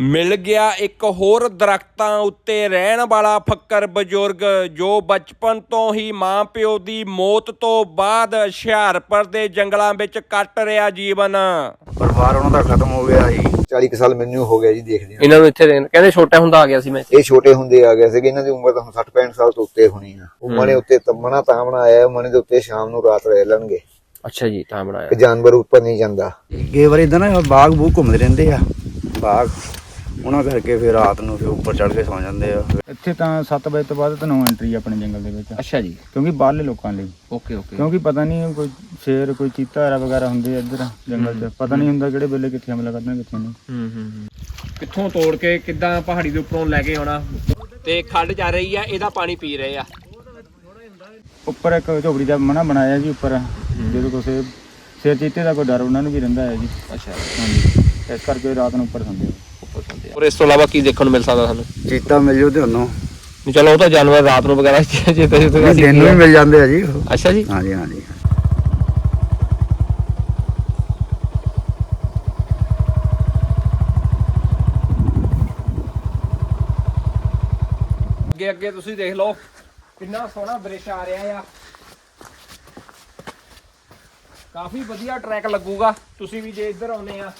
ਮਿਲ ਗਿਆ ਇੱਕ ਹੋਰ ਦਰਖਤਾਂ ਉੱਤੇ ਰਹਿਣ ਵਾਲਾ ਫੱਕਰ ਬਜ਼ੁਰਗ ਜੋ ਬਚਪਨ ਤੋਂ ਹੀ ਮਾਂ ਪਿਓ ਦੀ ਮੌਤ ਤੋਂ ਬਾਅਦ ਹੁਸ਼ਿਆਰਪੁਰ ਦੇ ਜੰਗਲਾਂ ਵਿੱਚ ਕੱਟ ਰਿਹਾ ਜੀਵਨ। ਪਰਿਵਾਰ ਉਹਨਾਂ ਦਾ ਖਤਮ ਹੋ ਗਿਆ ਸੀ 40 ਕੁ ਸਾਲ ਮੈਨੂੰ ਹੋ ਗਿਆ ਜੀ ਦੇਖਦੇ ਇਹਨਾਂ ਨੂੰ ਇੱਥੇ ਰਹਿਣ ਕਹਿੰਦੇ ਛੋਟਾ ਹੁੰਦਾ ਆ ਗਿਆ ਸੀ ਮੈਂ ਇਹ ਛੋਟੇ ਹੁੰਦੇ ਆ ਗਏ ਸੀਗੇ ਇਹਨਾਂ ਦੀ ਉਮਰ ਤਾਂ ਹੁਣ 60 65 ਸਾਲ ਤੋਂ ਉੱਤੇ ਹੋਣੀ ਆ। ਉਹ ਮਣੇ ਉੱਤੇ ਤਮਣਾ ਤਾਮਣਾ ਆਇਆ ਮਣੇ ਦੇ ਉੱਤੇ ਸ਼ਾਮ ਨੂੰ ਰਾਤ ਰਹਿ ਲੈਣਗੇ। ਅੱਛਾ ਜੀ ਤਾਂ ਬਣਾਇਆ ਜਾਨਵਰ ਉੱਪਰ ਨਹੀਂ ਜਾਂਦਾ। ਕਈ ਵਾਰੀ ਇਦਾਂ ਨਾ ਬਾਗ ਬੂਗ ਘੁੰਮਦੇ ਰਹਿੰਦੇ ਆ। ਬਾਗ ਉਹਨਾਂ ਕਰਕੇ ਫਿਰ ਰਾਤ ਨੂੰ ਫਿਰ ਉੱਪਰ ਚੜ ਕੇ ਸੌ ਜਾਂਦੇ ਆ। ਇੱਥੇ ਤਾਂ 7 ਵਜੇ ਤੋਂ ਬਾਅਦ ਤਾਂ ਨੋ ਐਂਟਰੀ ਆਪਣੇ ਜੰਗਲ ਦੇ ਵਿੱਚ। ਅੱਛਾ ਜੀ। ਕਿਉਂਕਿ ਬਾਹਰਲੇ ਲੋਕਾਂ ਲਈ। Okay okay. ਕਿਉਂਕਿ ਪਤਾ ਨਹੀਂ ਕੋਈ ਸ਼ੇਰ ਕੋਈ ਚੀਤਾ ਹਰਾ ਵਗੈਰਾ ਹੁੰਦੇ ਆ ਇੱਧਰ ਜੰਗਲ 'ਚ। ਪਤਾ ਨਹੀਂ ਹੁੰਦਾ ਕਿਹੜੇ ਵੇਲੇ ਕਿੱਥੇ ਹਮਲਾ ਕਰਨਾ ਕਿੱਥੇ ਨਹੀਂ। ਹੂੰ ਹੂੰ ਕਿੱਥੋਂ ਤੋੜ ਕੇ ਕਿੱਦਾਂ ਪਹਾੜੀ ਦੇ ਉੱਪਰੋਂ ਲੈ ਕੇ ਆਉਣਾ? ਤੇ ਖੱਡ ਜਾ ਰਹੀ ਆ ਇਹਦਾ ਪਾਣੀ ਪੀ ਰਹੇ ਆ। ਉੱਪਰ ਇੱਕ ਝੋਪੜੀ ਦਾ ਮਨਾ ਬਣਾਇਆ ਜੀ ਉੱਪਰ। ਜਦੋਂ ਕੋਈ ਸ਼ੇਰ ਚੀਤੇ ਦਾ ਕੋਈ ਡਰ ਉਹਨਾਂ ਨੂੰ ਵੀ ਰਹਿੰਦਾ ਹੈ ਜੀ। ਅੱਛਾ। ਹਾਂਜੀ। ਇਸ ਕਰਕੇ ਰਾਤ ਨੂੰ ਉੱਪਰ ਸੌਂਦੇ ਆ। ਆ। ਔਰ ਇਸ ਤੋਂ ਇਲਾਵਾ ਕੀ ਦੇਖਣ ਨੂੰ ਮਿਲ ਸਕਦਾ ਸਾਨੂੰ? ਚੀਤਾ ਮਿਲ ਜੂ ਤੇ ਉਹਨੂੰ। ਨਹੀਂ ਚਲੋ ਉਹ ਤਾਂ ਜਾਨਵਰ ਰਾਤ ਨੂੰ ਵਗੈਰਾ ਚੇਤੇ ਚੇਤੇ ਦਿਨ ਨੂੰ ਵੀ ਮਿਲ ਜਾਂਦੇ ਆ ਜੀ ਉਹ। ਅੱਛਾ ਜੀ। ਹਾਂਜੀ ਹਾਂਜੀ। ਅੱਗੇ ਅੱਗੇ ਤੁਸੀਂ ਦੇਖ ਲਓ ਕਿੰਨਾ ਸੋਹਣਾ ਦ੍ਰਿਸ਼ ਆ ਰਿਹਾ ਆ। ਕਾਫੀ ਵਧੀਆ ਟਰੈਕ ਲੱਗੂਗਾ। ਤੁਸੀਂ ਵੀ ਜੇ ਇੱਧਰ ਆਉਨੇ ਆ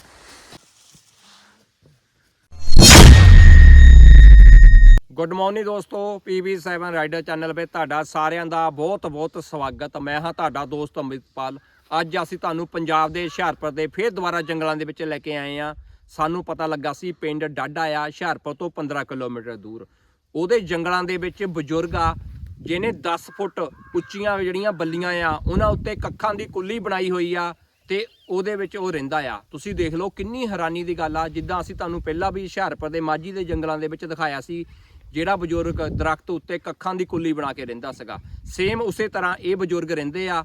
ਗੁੱਡ ਮਾਰਨਿੰਗ ਦੋਸਤੋ PB7 ਰਾਈਡਰ ਚੈਨਲ 'ਤੇ ਤੁਹਾਡਾ ਸਾਰਿਆਂ ਦਾ ਬਹੁਤ-ਬਹੁਤ ਸਵਾਗਤ। ਮੈਂ ਹਾਂ ਤੁਹਾਡਾ ਦੋਸਤ ਅੰਮ੍ਰਿਤਪਾਲ। ਅੱਜ ਅਸੀਂ ਤੁਹਾਨੂੰ ਪੰਜਾਬ ਦੇ ਹੁਸ਼ਿਆਰਪੁਰ ਦੇ ਫੇਰ ਦੁਬਾਰਾ ਜੰਗਲਾਂ ਦੇ ਵਿੱਚ ਲੈ ਕੇ ਆਏ ਆ ਸਾਨੂੰ ਪਤਾ ਲੱਗਾ ਸੀ ਪਿੰਡ ਡਾਡਾ ਆ ਹੁਸ਼ਿਆਰਪੁਰ ਤੋਂ 15 ਕਿਲੋਮੀਟਰ ਦੂਰ। ਉਹਦੇ ਜੰਗਲਾਂ ਦੇ ਵਿੱਚ ਬਜ਼ੁਰਗ ਆ, ਜਿਹਨੇ 10 ਫੁੱਟ ਉੱਚੀਆਂ ਜਿਹੜੀਆਂ ਬੱਲੀਆਂ ਆ, ਉਹਨਾਂ ਉੱਤੇ ਕੱਖਾਂ ਦੀ ਕੁੱਲੀ ਬਣਾਈ ਹੋਈ ਆ ਤੇ ਉਹਦੇ ਵਿੱਚ ਉਹ ਰਹਿੰਦਾ ਆ। ਤੁਸੀਂ ਦੇਖ ਲਓ ਕਿੰਨੀ ਹੈਰਾਨੀ ਦੀ ਗੱਲ ਆ, ਜਿੱਦਾਂ ਅਸੀਂ ਤੁਹਾਨੂੰ ਪਹਿਲਾਂ ਵੀ ਹੁਸ਼ਿਆਰਪੁਰ ਦੇ ਮਾਝੀ ਦੇ ਜੰਗਲਾਂ ਦੇ ਵਿੱਚ ਦਿਖਾਇਆ ਸੀ ਜਿਹੜਾ ਬਜ਼ੁਰਗ ਦਰਖਤ ਉੱਤੇ ਕੱਖਾਂ ਦੀ ਕੁੱਲੀ ਬਣਾ ਕੇ ਰਹਿੰਦਾ ਸੀਗਾ। ਸੇਮ ਉਸੇ ਤਰ੍ਹਾਂ ਇਹ ਬਜ਼ੁਰਗ ਰਹਿੰਦੇ ਆ।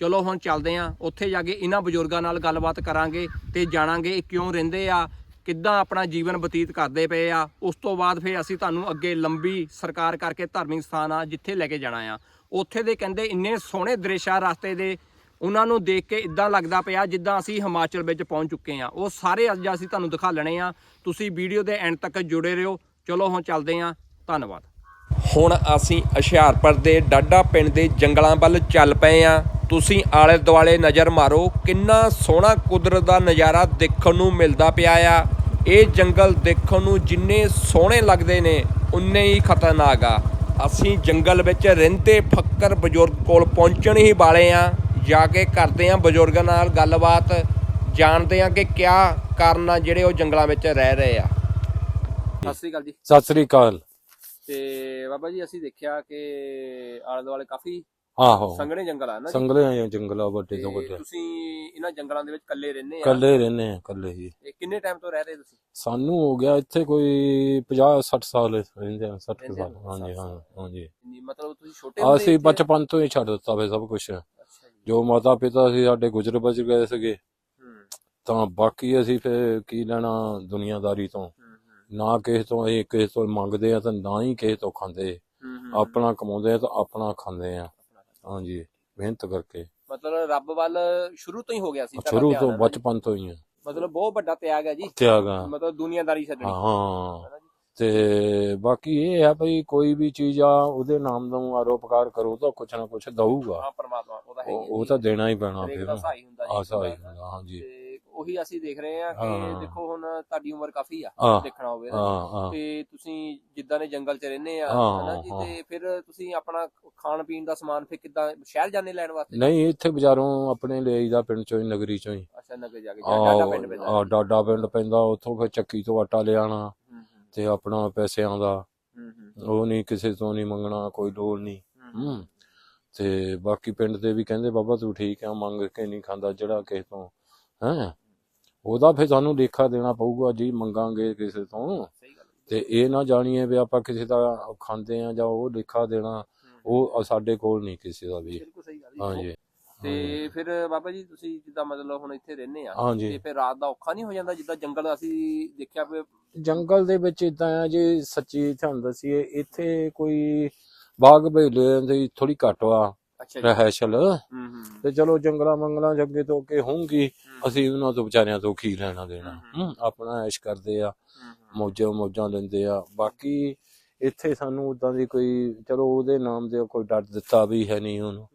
ਚਲੋ ਹੁਣ ਚੱਲਦੇ ਆ। ਉੱਥੇ ਜਾ ਕੇ ਇਹਨਾਂ ਬਜ਼ੁਰਗਾਂ ਨਾਲ ਗੱਲਬਾਤ ਕਰਾਂਗੇ ਤੇ ਜਾਣਾਂਗੇ ਇਹ ਕਿਉਂ ਰਹਿੰਦੇ ਆ, ਕਿੱਦਾਂ ਆਪਣਾ ਜੀਵਨ ਬਤੀਤ ਕਰਦੇ ਪਏ ਆ। ਉਸ ਤੋਂ ਬਾਅਦ ਫਿਰ ਅਸੀਂ ਤੁਹਾਨੂੰ ਅੱਗੇ ਲੰਬੀ ਸਰਕਾਰ ਕਰਕੇ ਧਾਰਮਿਕ ਸਥਾਨ ਆ, ਜਿੱਥੇ ਲੈ ਕੇ ਜਾਣਾ ਆ। ਉੱਥੇ ਦੇ ਕਹਿੰਦੇ ਇੰਨੇ ਸੋਹਣੇ ਦ੍ਰਿਸ਼ ਆ ਰਸਤੇ ਦੇ, ਉਹਨਾਂ ਨੂੰ ਦੇਖ ਕੇ ਇਦਾਂ ਲੱਗਦਾ ਪਿਆ ਜਿੱਦਾਂ ਅਸੀਂ ਹਿਮਾਚਲ ਵਿੱਚ ਪਹੁੰਚ ਚੁੱਕੇ ਆ। ਉਹ ਸਾਰੇ ਅੱਜ ਅਸੀਂ ਤੁਹਾਨੂੰ ਦਿਖਾ ਲੈਣੇ ਆ। ਤੁਸੀਂ ਵੀਡੀਓ ਦੇ ਐਂਡ ਤੱਕ ਜੁੜੇ ਰਹੋ। ਚਲੋ ਹੁਣ ਚੱਲਦੇ ਆ। ਧੰਨਵਾਦ। ਹੁਣ ਅਸੀਂ ਹੁਸ਼ਿਆਰਪੁਰ ਦੇ ਡਾਡਾ ਪਿੰਡ ਦੇ ਜੰਗਲਾਂ ਵੱਲ ਚੱਲ ਪਏ ਆ ਤੁਸੀਂ ਆਲੇ ਦੁਆਲੇ ਨਜ਼ਰ ਮਾਰੋ ਕਿੰਨਾ ਸੋਹਣਾ ਕੁਦਰਤ ਦਾ ਨਜ਼ਾਰਾ ਦੇਖਣ ਨੂੰ ਮਿਲਦਾ ਪਿਆ ਆ। ਇਹ ਜੰਗਲ ਦੇਖਣ ਨੂੰ ਜਿੰਨੇ ਸੋਹਣੇ ਲੱਗਦੇ ਨੇ ਉਨੇ ਹੀ ਖਤਰਨਾਕ ਆ। ਅਸੀਂ ਜੰਗਲ ਵਿੱਚ ਰਹਿੰਦੇ ਫੱਕਰ ਬਜ਼ੁਰਗ ਕੋਲ ਪਹੁੰਚਣ ਹੀ ਵਾਲੇ ਆ ਜਾ ਕੇ ਕਰਦੇ ਆ ਬਜ਼ੁਰਗਾਂ ਨਾਲ ਗੱਲਬਾਤ। ਜਾਣਦੇ ਆ ਕਿ ਕਿਆ ਕਾਰਨ ਆ ਜਿਹੜੇ ਉਹ ਜੰਗਲਾਂ ਵਿੱਚ ਰਹਿ ਰਹੇ ਆ। ਸਤਿ ਸ੍ਰੀ ਅਕਾਲ ਜੀ। ਸਤਿ ਸ੍ਰੀ ਅਕਾਲ। ਤੇ ਬਾਬਾ ਜੀ ਅਸੀਂ ਦੇਖਿਆ ਕਿ ਆਲੇ ਦੁਆਲੇ ਕਾਫੀ ਆਹੋ। ਸੰਘਣੇ ਜੰਗਲ ਆ ਨਾ ਜੀ। ਸੰਗਲੇ ਆਏ ਜੰਗਲਾ ਵੱਡੇ ਤੋਂ ਤੇ ਵੱਡੇ ਤੁਸੀਂ ਇਹਨਾਂ ਜੰਗਲਾਂ ਦੇ ਵਿੱਚ ਇਕੱਲੇ ਰਹਿੰਦੇ ਆ? ਕੱਲੇ ਰਹਿੰਦੇ ਆ ਕੱਲੇ ਹੀ। ਇਹ ਕਿੰਨੇ ਟਾਈਮ ਤੋਂ ਰਹਿ ਰਹੇ ਤੁਸੀਂ? ਸਾਨੂੰ ਹੋ ਗਿਆ ਇੱਥੇ ਕੋਈ 50 60 ਸਾਲ ਰਹਿੰਦੇ ਆ 60 ਰਹਿੰਦੇ ਸਾਲ। ਆ, ਹਾਂਜੀ ਸੱਠ ਹਾਂ ਸਾਲ। ਹਾਂਜੀ। ਮਤਲਬ ਤੁਸੀਂ ਛੋਟੇ ਹੁੰਦੇ ਅਸੀਂ ਇੱਥੇ- ਬਚਪਨ ਤੋਂ ਹੀ ਛੱਡ ਦਿੱਤਾ ਵੇ ਸਭ ਕੁਝ ਅੱਛਾ ਜੀ। ਜੋ ਮਾਤਾ ਪਿਤਾ ਸੀ ਸਾਡੇ ਗੁਜ਼ਰ ਬਚ ਗਏ ਸੀਗੇ। ਹੂੰ। ਤਾਂ ਬਾਕੀ ਅਸੀਂ ਫੇਰ ਕੀ ਲੈਣਾ ਦੁਨੀਆਦਾਰੀ ਤੋਂ? ਨਾ ਕਿਸੇ ਤੋਂ ਇਹ ਕਿਸੇ ਤੋਂ ਮੰਗਦੇ ਆ ਤਾਂ ਨਾ ਹੀ ਕਿਸੇ ਤੋਂ ਖਾਂਦੇ। ਆਪਣਾ ਕਮਾਉਂਦੇ ਆ ਤਾਂ ਆਪਣਾ ਖਾਂਦੇ ਆ। ਹਾਂਜੀ ਮਿਹਨਤ ਕਰਕੇ। ਮਤਲਬ ਰੱਬ ਵੱਲ ਸ਼ੁਰੂ ਤੋਂ ਹੀ ਹੋ ਗਿਆ ਸੀ ਸ਼ੁਰੂ ਤੋਂ? ਬਚਪਨ ਤੋਂ ਹੀ ਆ। ਮਤਲਬ ਬਹੁਤ ਵੱਡਾ ਤਿਆਗ ਹੈ ਜੀ। ਤਿਆਗਾ ਮਤਲਬ ਦੁਨੀਆਦਾਰੀ ਛੱਡਣੀ। ਹਾਂ? ਤੇ ਬਾਕੀ ਇਹ ਹੈ ਭਈ ਕੋਈ ਵੀ ਚੀਜ਼ ਆ ਉਹਦੇ ਨਾਮ ਦਾ ਆਰੋਪਕਾਰ ਕਰੋ ਤਾਂ ਕੁਛ ਨਾ ਕੁਛ ਦਊਗਾ ਹਾਂ ਪਰਮਾਤਮਾ ਉਹਦਾ ਹੈ ਹੀ ਉਹ। ਤਾਂ ਦੇਣਾ ਹੀ ਪੈਣਾ ਫਿਰ ਦਾ ਸਹਾਈ ਹੁੰਦਾ ਜੀ ਹੁੰਦਾ। ਹਾਂਜੀ ਉਹੀ ਅਸੀਂ ਦੇਖ ਰਹੇ ਆ ਕਿ। ਦੇਖੋ ਹੁਣ ਤੁਹਾਡੀ ਉਮਰ ਕਾਫੀ ਆ। ਦੇਖਣਾ ਹੋਵੇ ਤੇ ਤੁਸੀਂ ਜਿੱਦਾਂ ਦੇ ਜੰਗਲ 'ਚ ਰਹਿੰਦੇ ਆ ਹਨਾ ਜੀ। ਤੇ ਫਿਰ ਤੁਸੀਂ ਆਪਣਾ ਖਾਣ ਪੀਣ ਦਾ ਸਮਾਨ ਫਿਰ ਕਿੱਦਾਂ ਸ਼ਹਿਰ ਜਾਣੇ ਲੈਣ ਵਾਸਤੇ ਨਹੀਂ ਇੱਥੇ ਬਾਜ਼ਾਰੋਂ ਆਪਣੇ ਲੈ ਆਈਦਾ ਪਿੰਡ ਚੋਂ ਹੀ ਨਗਰੀ ਚੋਂ ਹੀ ਅੱਛਾ ਨਗਰ ਜਾ ਕੇ ਡਾਡਾ ਪਿੰਡ ਆ ਪੈਂਦਾ ਡਾਡਾ ਪਿੰਡ ਪੈਂਦਾ ਉੱਥੋਂ ਫਿਰ ਚੱਕੀ ਤੋਂ ਆਟਾ ਲਿਆਣਾ ਤੇ ਆਪਣਾ ਪੈਸਿਆਂ ਦਾ ਉਹ ਨਹੀਂ ਕਿਸੇ ਤੋਂ ਨਹੀਂ ਮੰਗਣਾ ਕੋਈ ਲੋੜ ਨਹੀਂ। ਹੂੰ ਤੇ ਬਾਕੀ ਪਿੰਡ ਦੇ ਵੀ ਕਹਿੰਦੇ ਬਾਬਾ ਤੂੰ ਠੀਕ ਆ ਮੰਗ ਕੇ ਨਹੀਂ ਖਾਂਦਾ ਜਿਹੜਾ ਕਿਸੇ ਤੋਂ। ਹੈ? ਉਹਦਾ ਫਿਰ ਸਾਨੂੰ ਲੇਖਾ ਦੇਣਾ ਪਊਗਾ ਜੀ ਮੰਗਾਂਗੇ ਕਿਸੇ ਤੋਂ। ਤੇ ਇਹ ਨਾ ਜਾਣੀਏ ਵੀ ਆਪਾਂ ਕਿਸੇ ਦਾ ਖਾਂਦੇ ਆ ਜਾਂ ਉਹ ਲੇਖਾ ਦੇਣਾ ਉਹ ਸਾਡੇ ਕੋਲ ਨਹੀਂ ਕਿਸੇ ਦਾ ਵੀ। ਹਾਂਜੀ। ਤੇ ਫਿਰ ਬਾਬਾ ਜੀ ਤੁਸੀਂ ਜਿੱਦਾਂ ਮਤਲਬ ਹੁਣ ਇੱਥੇ ਰਹਿੰਦੇ ਆ ਹਾਂਜੀ। ਤੇ ਫਿਰ ਰਾਤ ਦਾ ਔਖਾ ਨਹੀਂ ਹੋ ਜਾਂਦਾ ਜਿੱਦਾਂ ਜੰਗਲ ਅਸੀਂ ਦੇਖਿਆ ਵੀ ਜੰਗਲ ਦੇ ਵਿੱਚ ਇਦਾਂ ਆ ਜੀ ਸੱਚੀ ਤੁਹਾਨੂੰ ਦੱਸੀਏ ਇੱਥੇ ਕੋਈ ਬਾਗ ਬੇਲੇ ਦੀ ਥੋੜੀ ਘੱਟ ਵਾ ਅੱਛਾ ਰਹਿਸ਼ਲ। ਹੂੰ ਹੂੰ। ਤੇ ਚਲੋ ਜੰਗਲਾਂ ਮੰਗਲਾਂ ਅੱਗੇ ਤੋਂ ਅੱਗੇ ਹੋਊਗੀ ਅਸੀਂ ਉਹਨਾਂ ਤੋਂ ਵਿਚਾਰਿਆਂ ਤੋਂ ਕੀ ਲੈਣਾ ਦੇਣਾ। ਆਪਣਾ ਐਸ਼ ਕਰਦੇ ਆ ਮੌਜਾਂ ਮੌਜਾਂ ਲੈਂਦੇ ਆ। ਬਾਕੀ ਇੱਥੇ ਸਾਨੂੰ ਉਦਾਂ ਦੀ ਕੋਈ ਚਲੋ ਉਹਦੇ ਨਾਮ ਦੇ ਕੋਈ ਡਰ ਦਿੱਤਾ ਵੀ ਹੈ ਨਹੀਂ ਉਹਨੂੰ।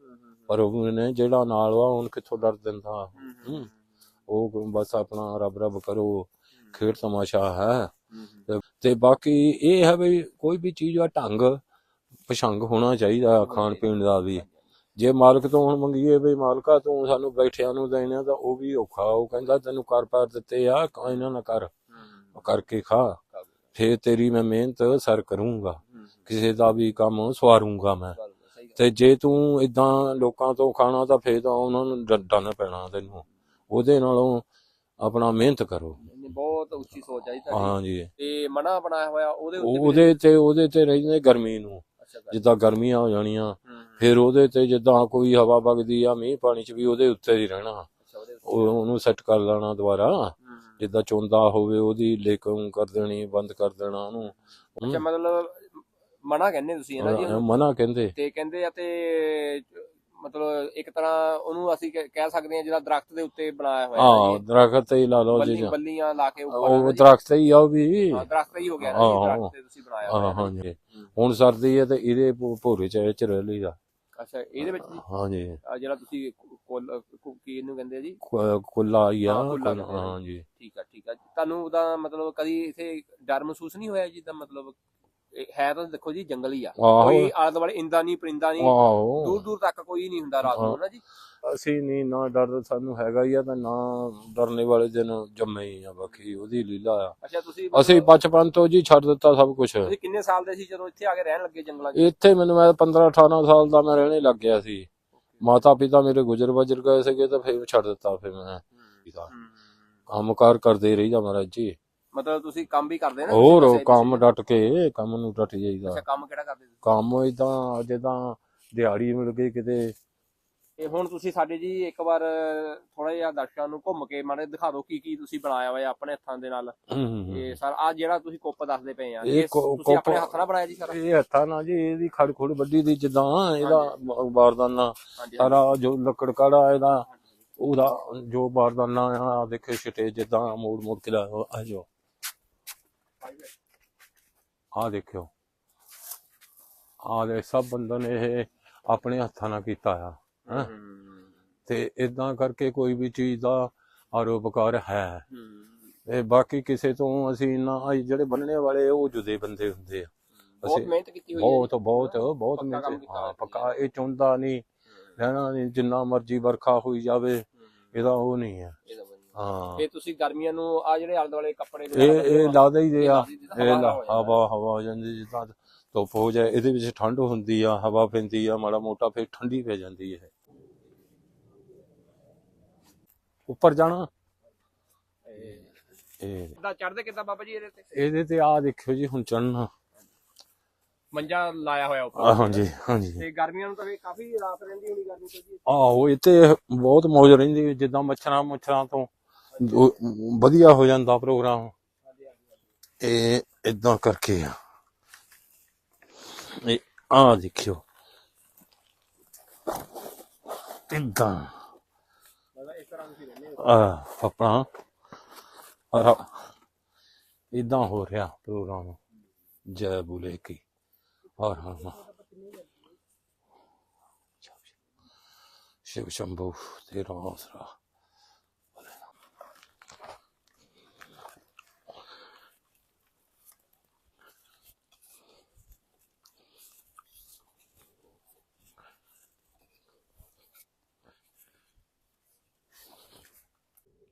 ਪਰ ਉਹਨੇ ਜਿਹੜਾ ਨਾਲ ਵਾ ਉਹਨ ਕਿੱਥੋਂ ਡਰ ਦਿੰਦਾ? ਹੂੰ। ਉਹ ਬਸ ਆਪਣਾ ਰੱਬ ਰੱਬ ਕਰੋ ਖੇਡ ਤਮਾਸ਼ਾ ਹੈ। ਤੇ- ਬਾਕੀ ਇਹ ਹੈ ਵੀ ਕੋਈ ਵੀ ਚੀਜ਼ ਦਾ ਢੰਗ ਪਛੰਗ ਹੋਣਾ ਚਾਹੀਦਾ ਖਾਣ ਪੀਣ ਦਾ ਵੀ। ਜੇ ਮਾਲਕ ਤੋਂ ਹੁਣ ਮੰਗੀਏ ਵੀ ਮਾਲਕਾ ਤੂੰ ਸਾਨੂੰ ਬੈਠਿਆਂ ਨੂੰ ਦੇਣਾ ਤਾਂ ਉਹ ਵੀ ਔਖਾ। ਉਹ ਕਹਿੰਦਾ ਤੈਨੂੰ ਕਰ ਪਾਰ ਦਿੱਤੇ ਆ ਇਹਨਾਂ ਨਾ ਕਰ। ਕਰਕੇ ਖਾ। ਫੇਰ ਤੇਰੀ ਮੈਂ ਮਿਹਨਤ ਸਰ ਕਰੂੰਗਾ। ਕਿਸੇ ਦਾ ਵੀ ਕੰਮ ਸਵਾਰੂੰਗਾ ਮੈਂ। ਤੇ ਜੇ ਤੂੰ ਇਦਾਂ ਲੋਕਾਂ ਤੋਂ ਖਾਣਾ ਤਾਂ ਫੇਰ ਤਾਂ ਉਹਨਾਂ ਨੂੰ ਡੰਡਾ ਪੈਣਾ ਤੈਨੂੰ। ਉਹਦੇ ਨਾਲੋਂ ਆਪਣਾ ਮਿਹਨਤ ਕਰੋ। ਬਹੁਤ ਉੱਚੀ ਸੋਚ ਆਈ ਤੁਹਾਡੀ। ਹਾਂਜੀ। ਤੇ ਮਨਾ ਬਣਾਇਆ ਹੋਇਆ ਉਹਦੇ ਉਹਦੇ ਤੇ ਉਹਦੇ ਤੇ ਰਹਿੰਦੇ ਗਰਮੀ ਨੂੰ। ਜਿੱਦਾਂ ਗਰਮੀਆਂ ਹੋ ਜਾਣੀਆਂ ਫਿਰ ਉਹਦੇ ਤੇ ਜਿੱਦਾਂ ਕੋਈ ਹਵਾ ਵਗਦੀ ਆ ਮੀਂਹ ਪਾਣੀ ਚ ਵੀ ਉਹਦੇ ਉੱਤੇ ਹੀ ਰਹਿਣਾ। ਉਹਨੂੰ ਸੈੱਟ ਕਰ ਲੈਣਾ ਦੁਬਾਰਾ। ਜਿੱਦਾਂ ਚੋਂਦਾ ਹੋਵੇ ਉਹਦੀ ਲੇਕੋਂ ਕਰ ਦੇਣੀ ਬੰਦ ਕਰ ਦੇਣਾ ਉਹਨੂੰ। ਅੱਛਾ ਮਤਲਬ ਮਨਾ ਕਹਿੰਦੇ ਤੁਸੀਂ ਹੈ ਨਾ ਜੀ? ਉਹਨੂੰ ਮਨਾ ਕਹਿੰਦੇ। ਤੇ ਕਹਿੰਦੇ ਆ ਤੇ ਮਤਲਬ ਇੱਕ ਤਰ੍ਹਾਂ ਉਹਨੂੰ ਅਸੀਂ ਕਹਿ ਕਹਿ ਸਕਦੇ ਹਾਂ ਜਿਹੜਾ ਦਰਖਤ ਦੇ ਉੱਤੇ ਬਣਾਇਆ ਹੋਇਆ ਹਾਂ ਹੈ ਦਰਖਤ ਹੀ ਲਾ ਲਓ ਬੱਲੀ ਜੀ। ਬੱਲੀਆਂ ਲਾ ਕੇ ਉੱਪਰ ਉਹ ਹੈ। ਦਰਖਤ ਹੀ ਆ ਉਹ ਵੀ। ਹਾਂ, ਦਰਖਤ ਹੀ ਹੋ ਗਿਆ ਨਾ ਹਾਂ, ਜੀ, ਹਾਂ। ਦਰਖਤ ਤੇ ਤੁਸੀਂ ਬਣਾਇਆ ਹਾਂ ਹੋਇਆ। ਹੈ। ਹਾਂਜੀ ਹੁਣ ਸਰਦੀ ਹੈ ਤੇ ਇਹਦੇ ਭੋ- ਭੋਰੇ ਚ ਇਹ ਚ ਰਹਿ ਲਈਦਾ। ਅੱਛਾ ਇਹਦੇ ਵਿੱਚ ਜੀ? ਹਾਂਜੀ। ਆਹ ਜਿਹੜਾ ਤੁਸੀਂ ਕੁੱਲ ਕੁ- ਕੀ ਇਹਨੂੰ ਕਹਿੰਦੇ ਆ ਜੀ? ਕੁ- ਕੁੱਲਾ ਹੀ ਆ ਹਾਂ, ਕੁੱਲਾ। ਹਾਂਜੀ। ਠੀਕ ਆ ਠੀਕ ਆ। ਤੁਹਾਨੂੰ ਉਹਦਾ ਮਤਲਬ ਕਦੀ ਇਥੇ ਡਰ ਮਹਿਸੂਸ ਨਹੀਂ ਹੋਇਆ ਜਿੱਦਾਂ ਮਤਲਬ ਹੈ ਤਾਂ ਦੇਖੋ ਜੀ ਜੰਗਲ ਹੀ ਆ। ਕੋਈ ਆਲੇ ਦੁਆਲੇ ਇੰਦਾ ਨਹੀਂ ਪਰਿੰਦਾ ਨਹੀਂ। ਦੂਰ ਦੂਰ ਤੱਕ ਕੋਈ ਨਹੀਂ ਹੁੰਦਾ ਰਾਤ ਨੂੰ ਨਾ ਜੀ? ਅਸੀਂ ਨਹੀਂ ਨਾ ਡਰ ਸਾਨੂੰ ਹੈਗਾ ਹੀ ਆ ਤਾਂ ਨਾ ਡਰਨੇ ਵਾਲੇ ਦਿਨ ਜੰਮੇ ਹੀ ਆ ਬਾਕੀ ਉਹਦੀ ਲੀਲਾ ਆ। ਅੱਛਾ ਤੁਸੀਂ ਅਸੀਂ ਬਚਪਨ ਤੋਂ ਜੀ ਛੱਡ ਦਿੱਤਾ ਸਭ ਕੁਝ ਤੁਸੀਂ ਕਿੰਨੇ ਸਾਲ ਦੇ ਸੀ ਜਦੋਂ ਇੱਥੇ ਆ ਕੇ ਰਹਿਣ ਲੱਗੇ ਜੰਗਲਾਂ 'ਚ? ਇੱਥੇ ਮੈਨੂੰ ਮੈਂ 15 18 ਸਾਲ ਦਾ ਮੈਂ ਰਹਿਣੇ ਲੱਗ ਗਿਆ ਸੀ। ਮਾਤਾ ਪਿਤਾ ਮੇਰੇ ਗੁਜ਼ਰ ਬਜਰ ਗਏ ਸੀਗੇ ਤਾਂ ਫਿਰ ਛੱਡ ਦਿੱਤਾ ਫਿਰ ਮੈਂ। ਹਮ। ਕੰਮਕਾਰ ਕਰਦੇ ਰਹੀਦਾ ਮਹਾਰਾਜ ਜੀ। ਮਤਲਬ ਤੁਸੀਂ ਕੰਮ ਵੀ ਕਰਦੇ ਨਾ ਹੋਰ ਦੱਸਿਆ ਕੰਮ। ਡਟ ਕੇ ਕੰਮ ਨੂੰ ਡਟ ਜਾਈਦਾ। ਅੱਛਾ ਕੰਮ ਕਿਹੜਾ ਕਰਦੇ ਤੁਸੀਂ? ਕੰਮ ਇਦਾਂ ਜਿੱਦਾਂ ਦਿਹਾੜੀ ਮਿਲ ਗਈ ਕਿਤੇ। ਤੇ ਹੁਣ ਤੁਸੀਂ ਸਾਡੇ ਜੀ ਇੱਕ ਵਾਰ ਥੋੜਾ ਜਿਹਾ ਦਰਸ਼ਕਾਂ ਨੂੰ ਘੁੰਮ ਕੇ ਮਾੜੇ ਦਿਖਾ ਦਿਓ ਕੀ ਕੀ ਤੁਸੀਂ ਬਣਾਇਆ ਹੋਇਆ ਆਪਣੇ ਹੱਥਾਂ ਦੇ ਨਾਲ। ਇਹ ਸਰ ਆ ਜਿਹੜਾ ਤੁਸੀਂ ਕੁੱਪ ਦੱਸਦੇ ਪਏ ਆ ਇਹ ਤੁਸੀਂ ਆਪਣੇ ਹੱਥ ਨਾਲ ਬਣਾਇਆ ਜੀ ਸਾਰਾ? ਇਹ ਹੱਥਾਂ ਨਾਲ ਜੀ ਇਹਦੀ ਖੜ ਖੁੜ ਵੱਡੀ ਦੀ ਜਿੱਦਾਂ ਇਹਦਾ ਬਾਰਦਾਨਾ ਸਾਰਾ ਜੋ ਲੱਕੜ ਕਾੜਾ ਇਹਦਾ ਉਹਦਾ ਜੋ ਬਾਰਦਾਨਾ ਆ ਦੇਖੇ ਛਟੇ ਜਿੱਦਾਂ ਮੋੜ ਮੋੜ ਕੇ ਲਾ ਆ ਜੋ ਆ ਦੇਖਿਓ। ਆ ਦੇ ਸਭ ਬੰਦਨ ਇਹ ਆਪਣੇ ਹੱਥਾਂ ਨਾਲ ਕੀਤਾ ਆ ਹੈਂ। ਤੇ ਇਦਾਂ ਕਰਕੇ ਕੋਈ ਵੀ ਚੀਜ਼ ਦਾ ਆਰੋਪਕਾਰ ਹੈ। ਤੇ ਬਾਕੀ ਕਿਸੇ ਤੋਂ ਅਸੀਂ ਨਾ ਜਿਹੜੇ ਬੰਨਣੇ ਵਾਲੇ ਉਹ ਜੁਦੇ ਬੰਦੇ ਹੁੰਦੇ ਆ। ਬਹੁਤ ਮਿਹਨਤ ਕੀਤੀ ਹੋਈ ਹੈ। ਬਹੁਤ ਬਹੁਤ ਬਹੁਤ ਮਿਹਨਤ ਹਾਂ ਪੱਕਾ ਇਹ ਚਾਹੁੰਦਾ ਨਹੀਂ ਰਹਿਣਾ ਨਹੀਂ ਜਿੰਨਾ ਮਰਜ਼ੀ ਵਰਖਾ ਹੋਈ ਜਾਵੇ ਇਹਦਾ ਉਹ ਨਹੀਂ ਹੈ। ਹਾਂ। ਤੇ ਤੁਸੀਂ ਗਰਮੀਆਂ ਨੂੰ ਆ ਜਿਹੜੇ ਆਲੇ ਦੁਆਲੇ ਕੱਪੜੇ ਇਹ ਇਹ ਲਾ ਦਈਦੇ ਆ। ਇਹ ਲਾ ਹਵਾ ਹਵਾ ਹੋ ਜਾਂਦੀ ਜਿੱਦਾਂ ਧੁੱਪ ਹੋ ਜਾਏ ਇਹਦੇ ਵਿੱਚ ਠੰਡ ਹੁੰਦੀ ਆ ਹਵਾ ਪੈਂਦੀ ਆ ਮਾੜਾ ਮੋਟਾ ਫਿਰ ਠੰਡੀ ਪੈ ਜਾਂਦੀ ਹੈ ਉੱਪਰ ਜਾਣਾ। ਇਹ। ਕਿੱਦਾਂ ਚੜਦੇ ਕਿੱਦਾਂ ਬਾਬਾ ਜੀ ਇਹਦੇ ਤੇ? ਇਹਦੇ ਤੇ ਆ ਦੇਖਿਓ ਜੀ ਹੁਣ ਚੜਨਾ ਮੰਜਾ ਲਾਇਆ ਹੋਇਆ ਉੱਪਰ। ਆ ਹਾਂਜੀ ਹਾਂਜੀ। ਤੇ ਗਰਮੀਆਂ ਨੂੰ ਤਾਂ ਕਾਫੀ ਰਾਤ ਰਹਿੰਦੀ ਹੋਣੀ ਗਰਮੀ ਤੋਂ ਜੀ। ਆਹੋ ਇੱਥੇ ਬਹੁਤ ਮੌਜ ਰਹਿੰਦੀ ਹੈ, ਜਿੱਦਾਂ ਮੱਛਰਾਂ ਮੁੱਛਰਾਂ ਤੋਂ ਵਧੀਆ ਹੋ ਜਾਂਦਾ ਪ੍ਰੋਗਰਾਮ। ਇਹ ਇਦਾਂ ਕਰਕੇ ਆ। ਇਹ ਆ ਦੇਖਿਓ। ਇਦਾਂ ਆ ਆਪਣਾ। ਇਦਾਂ ਹੋ ਰਿਹਾ ਪ੍ਰੋਗਰਾਮ। ਜੈ ਬੁਲੇ ਕੀ। ਔਰ ਹਾਂ ਸ਼ਿਵ ਸ਼ੰਭੂ ਤੇਰਾ ਆਸਰਾ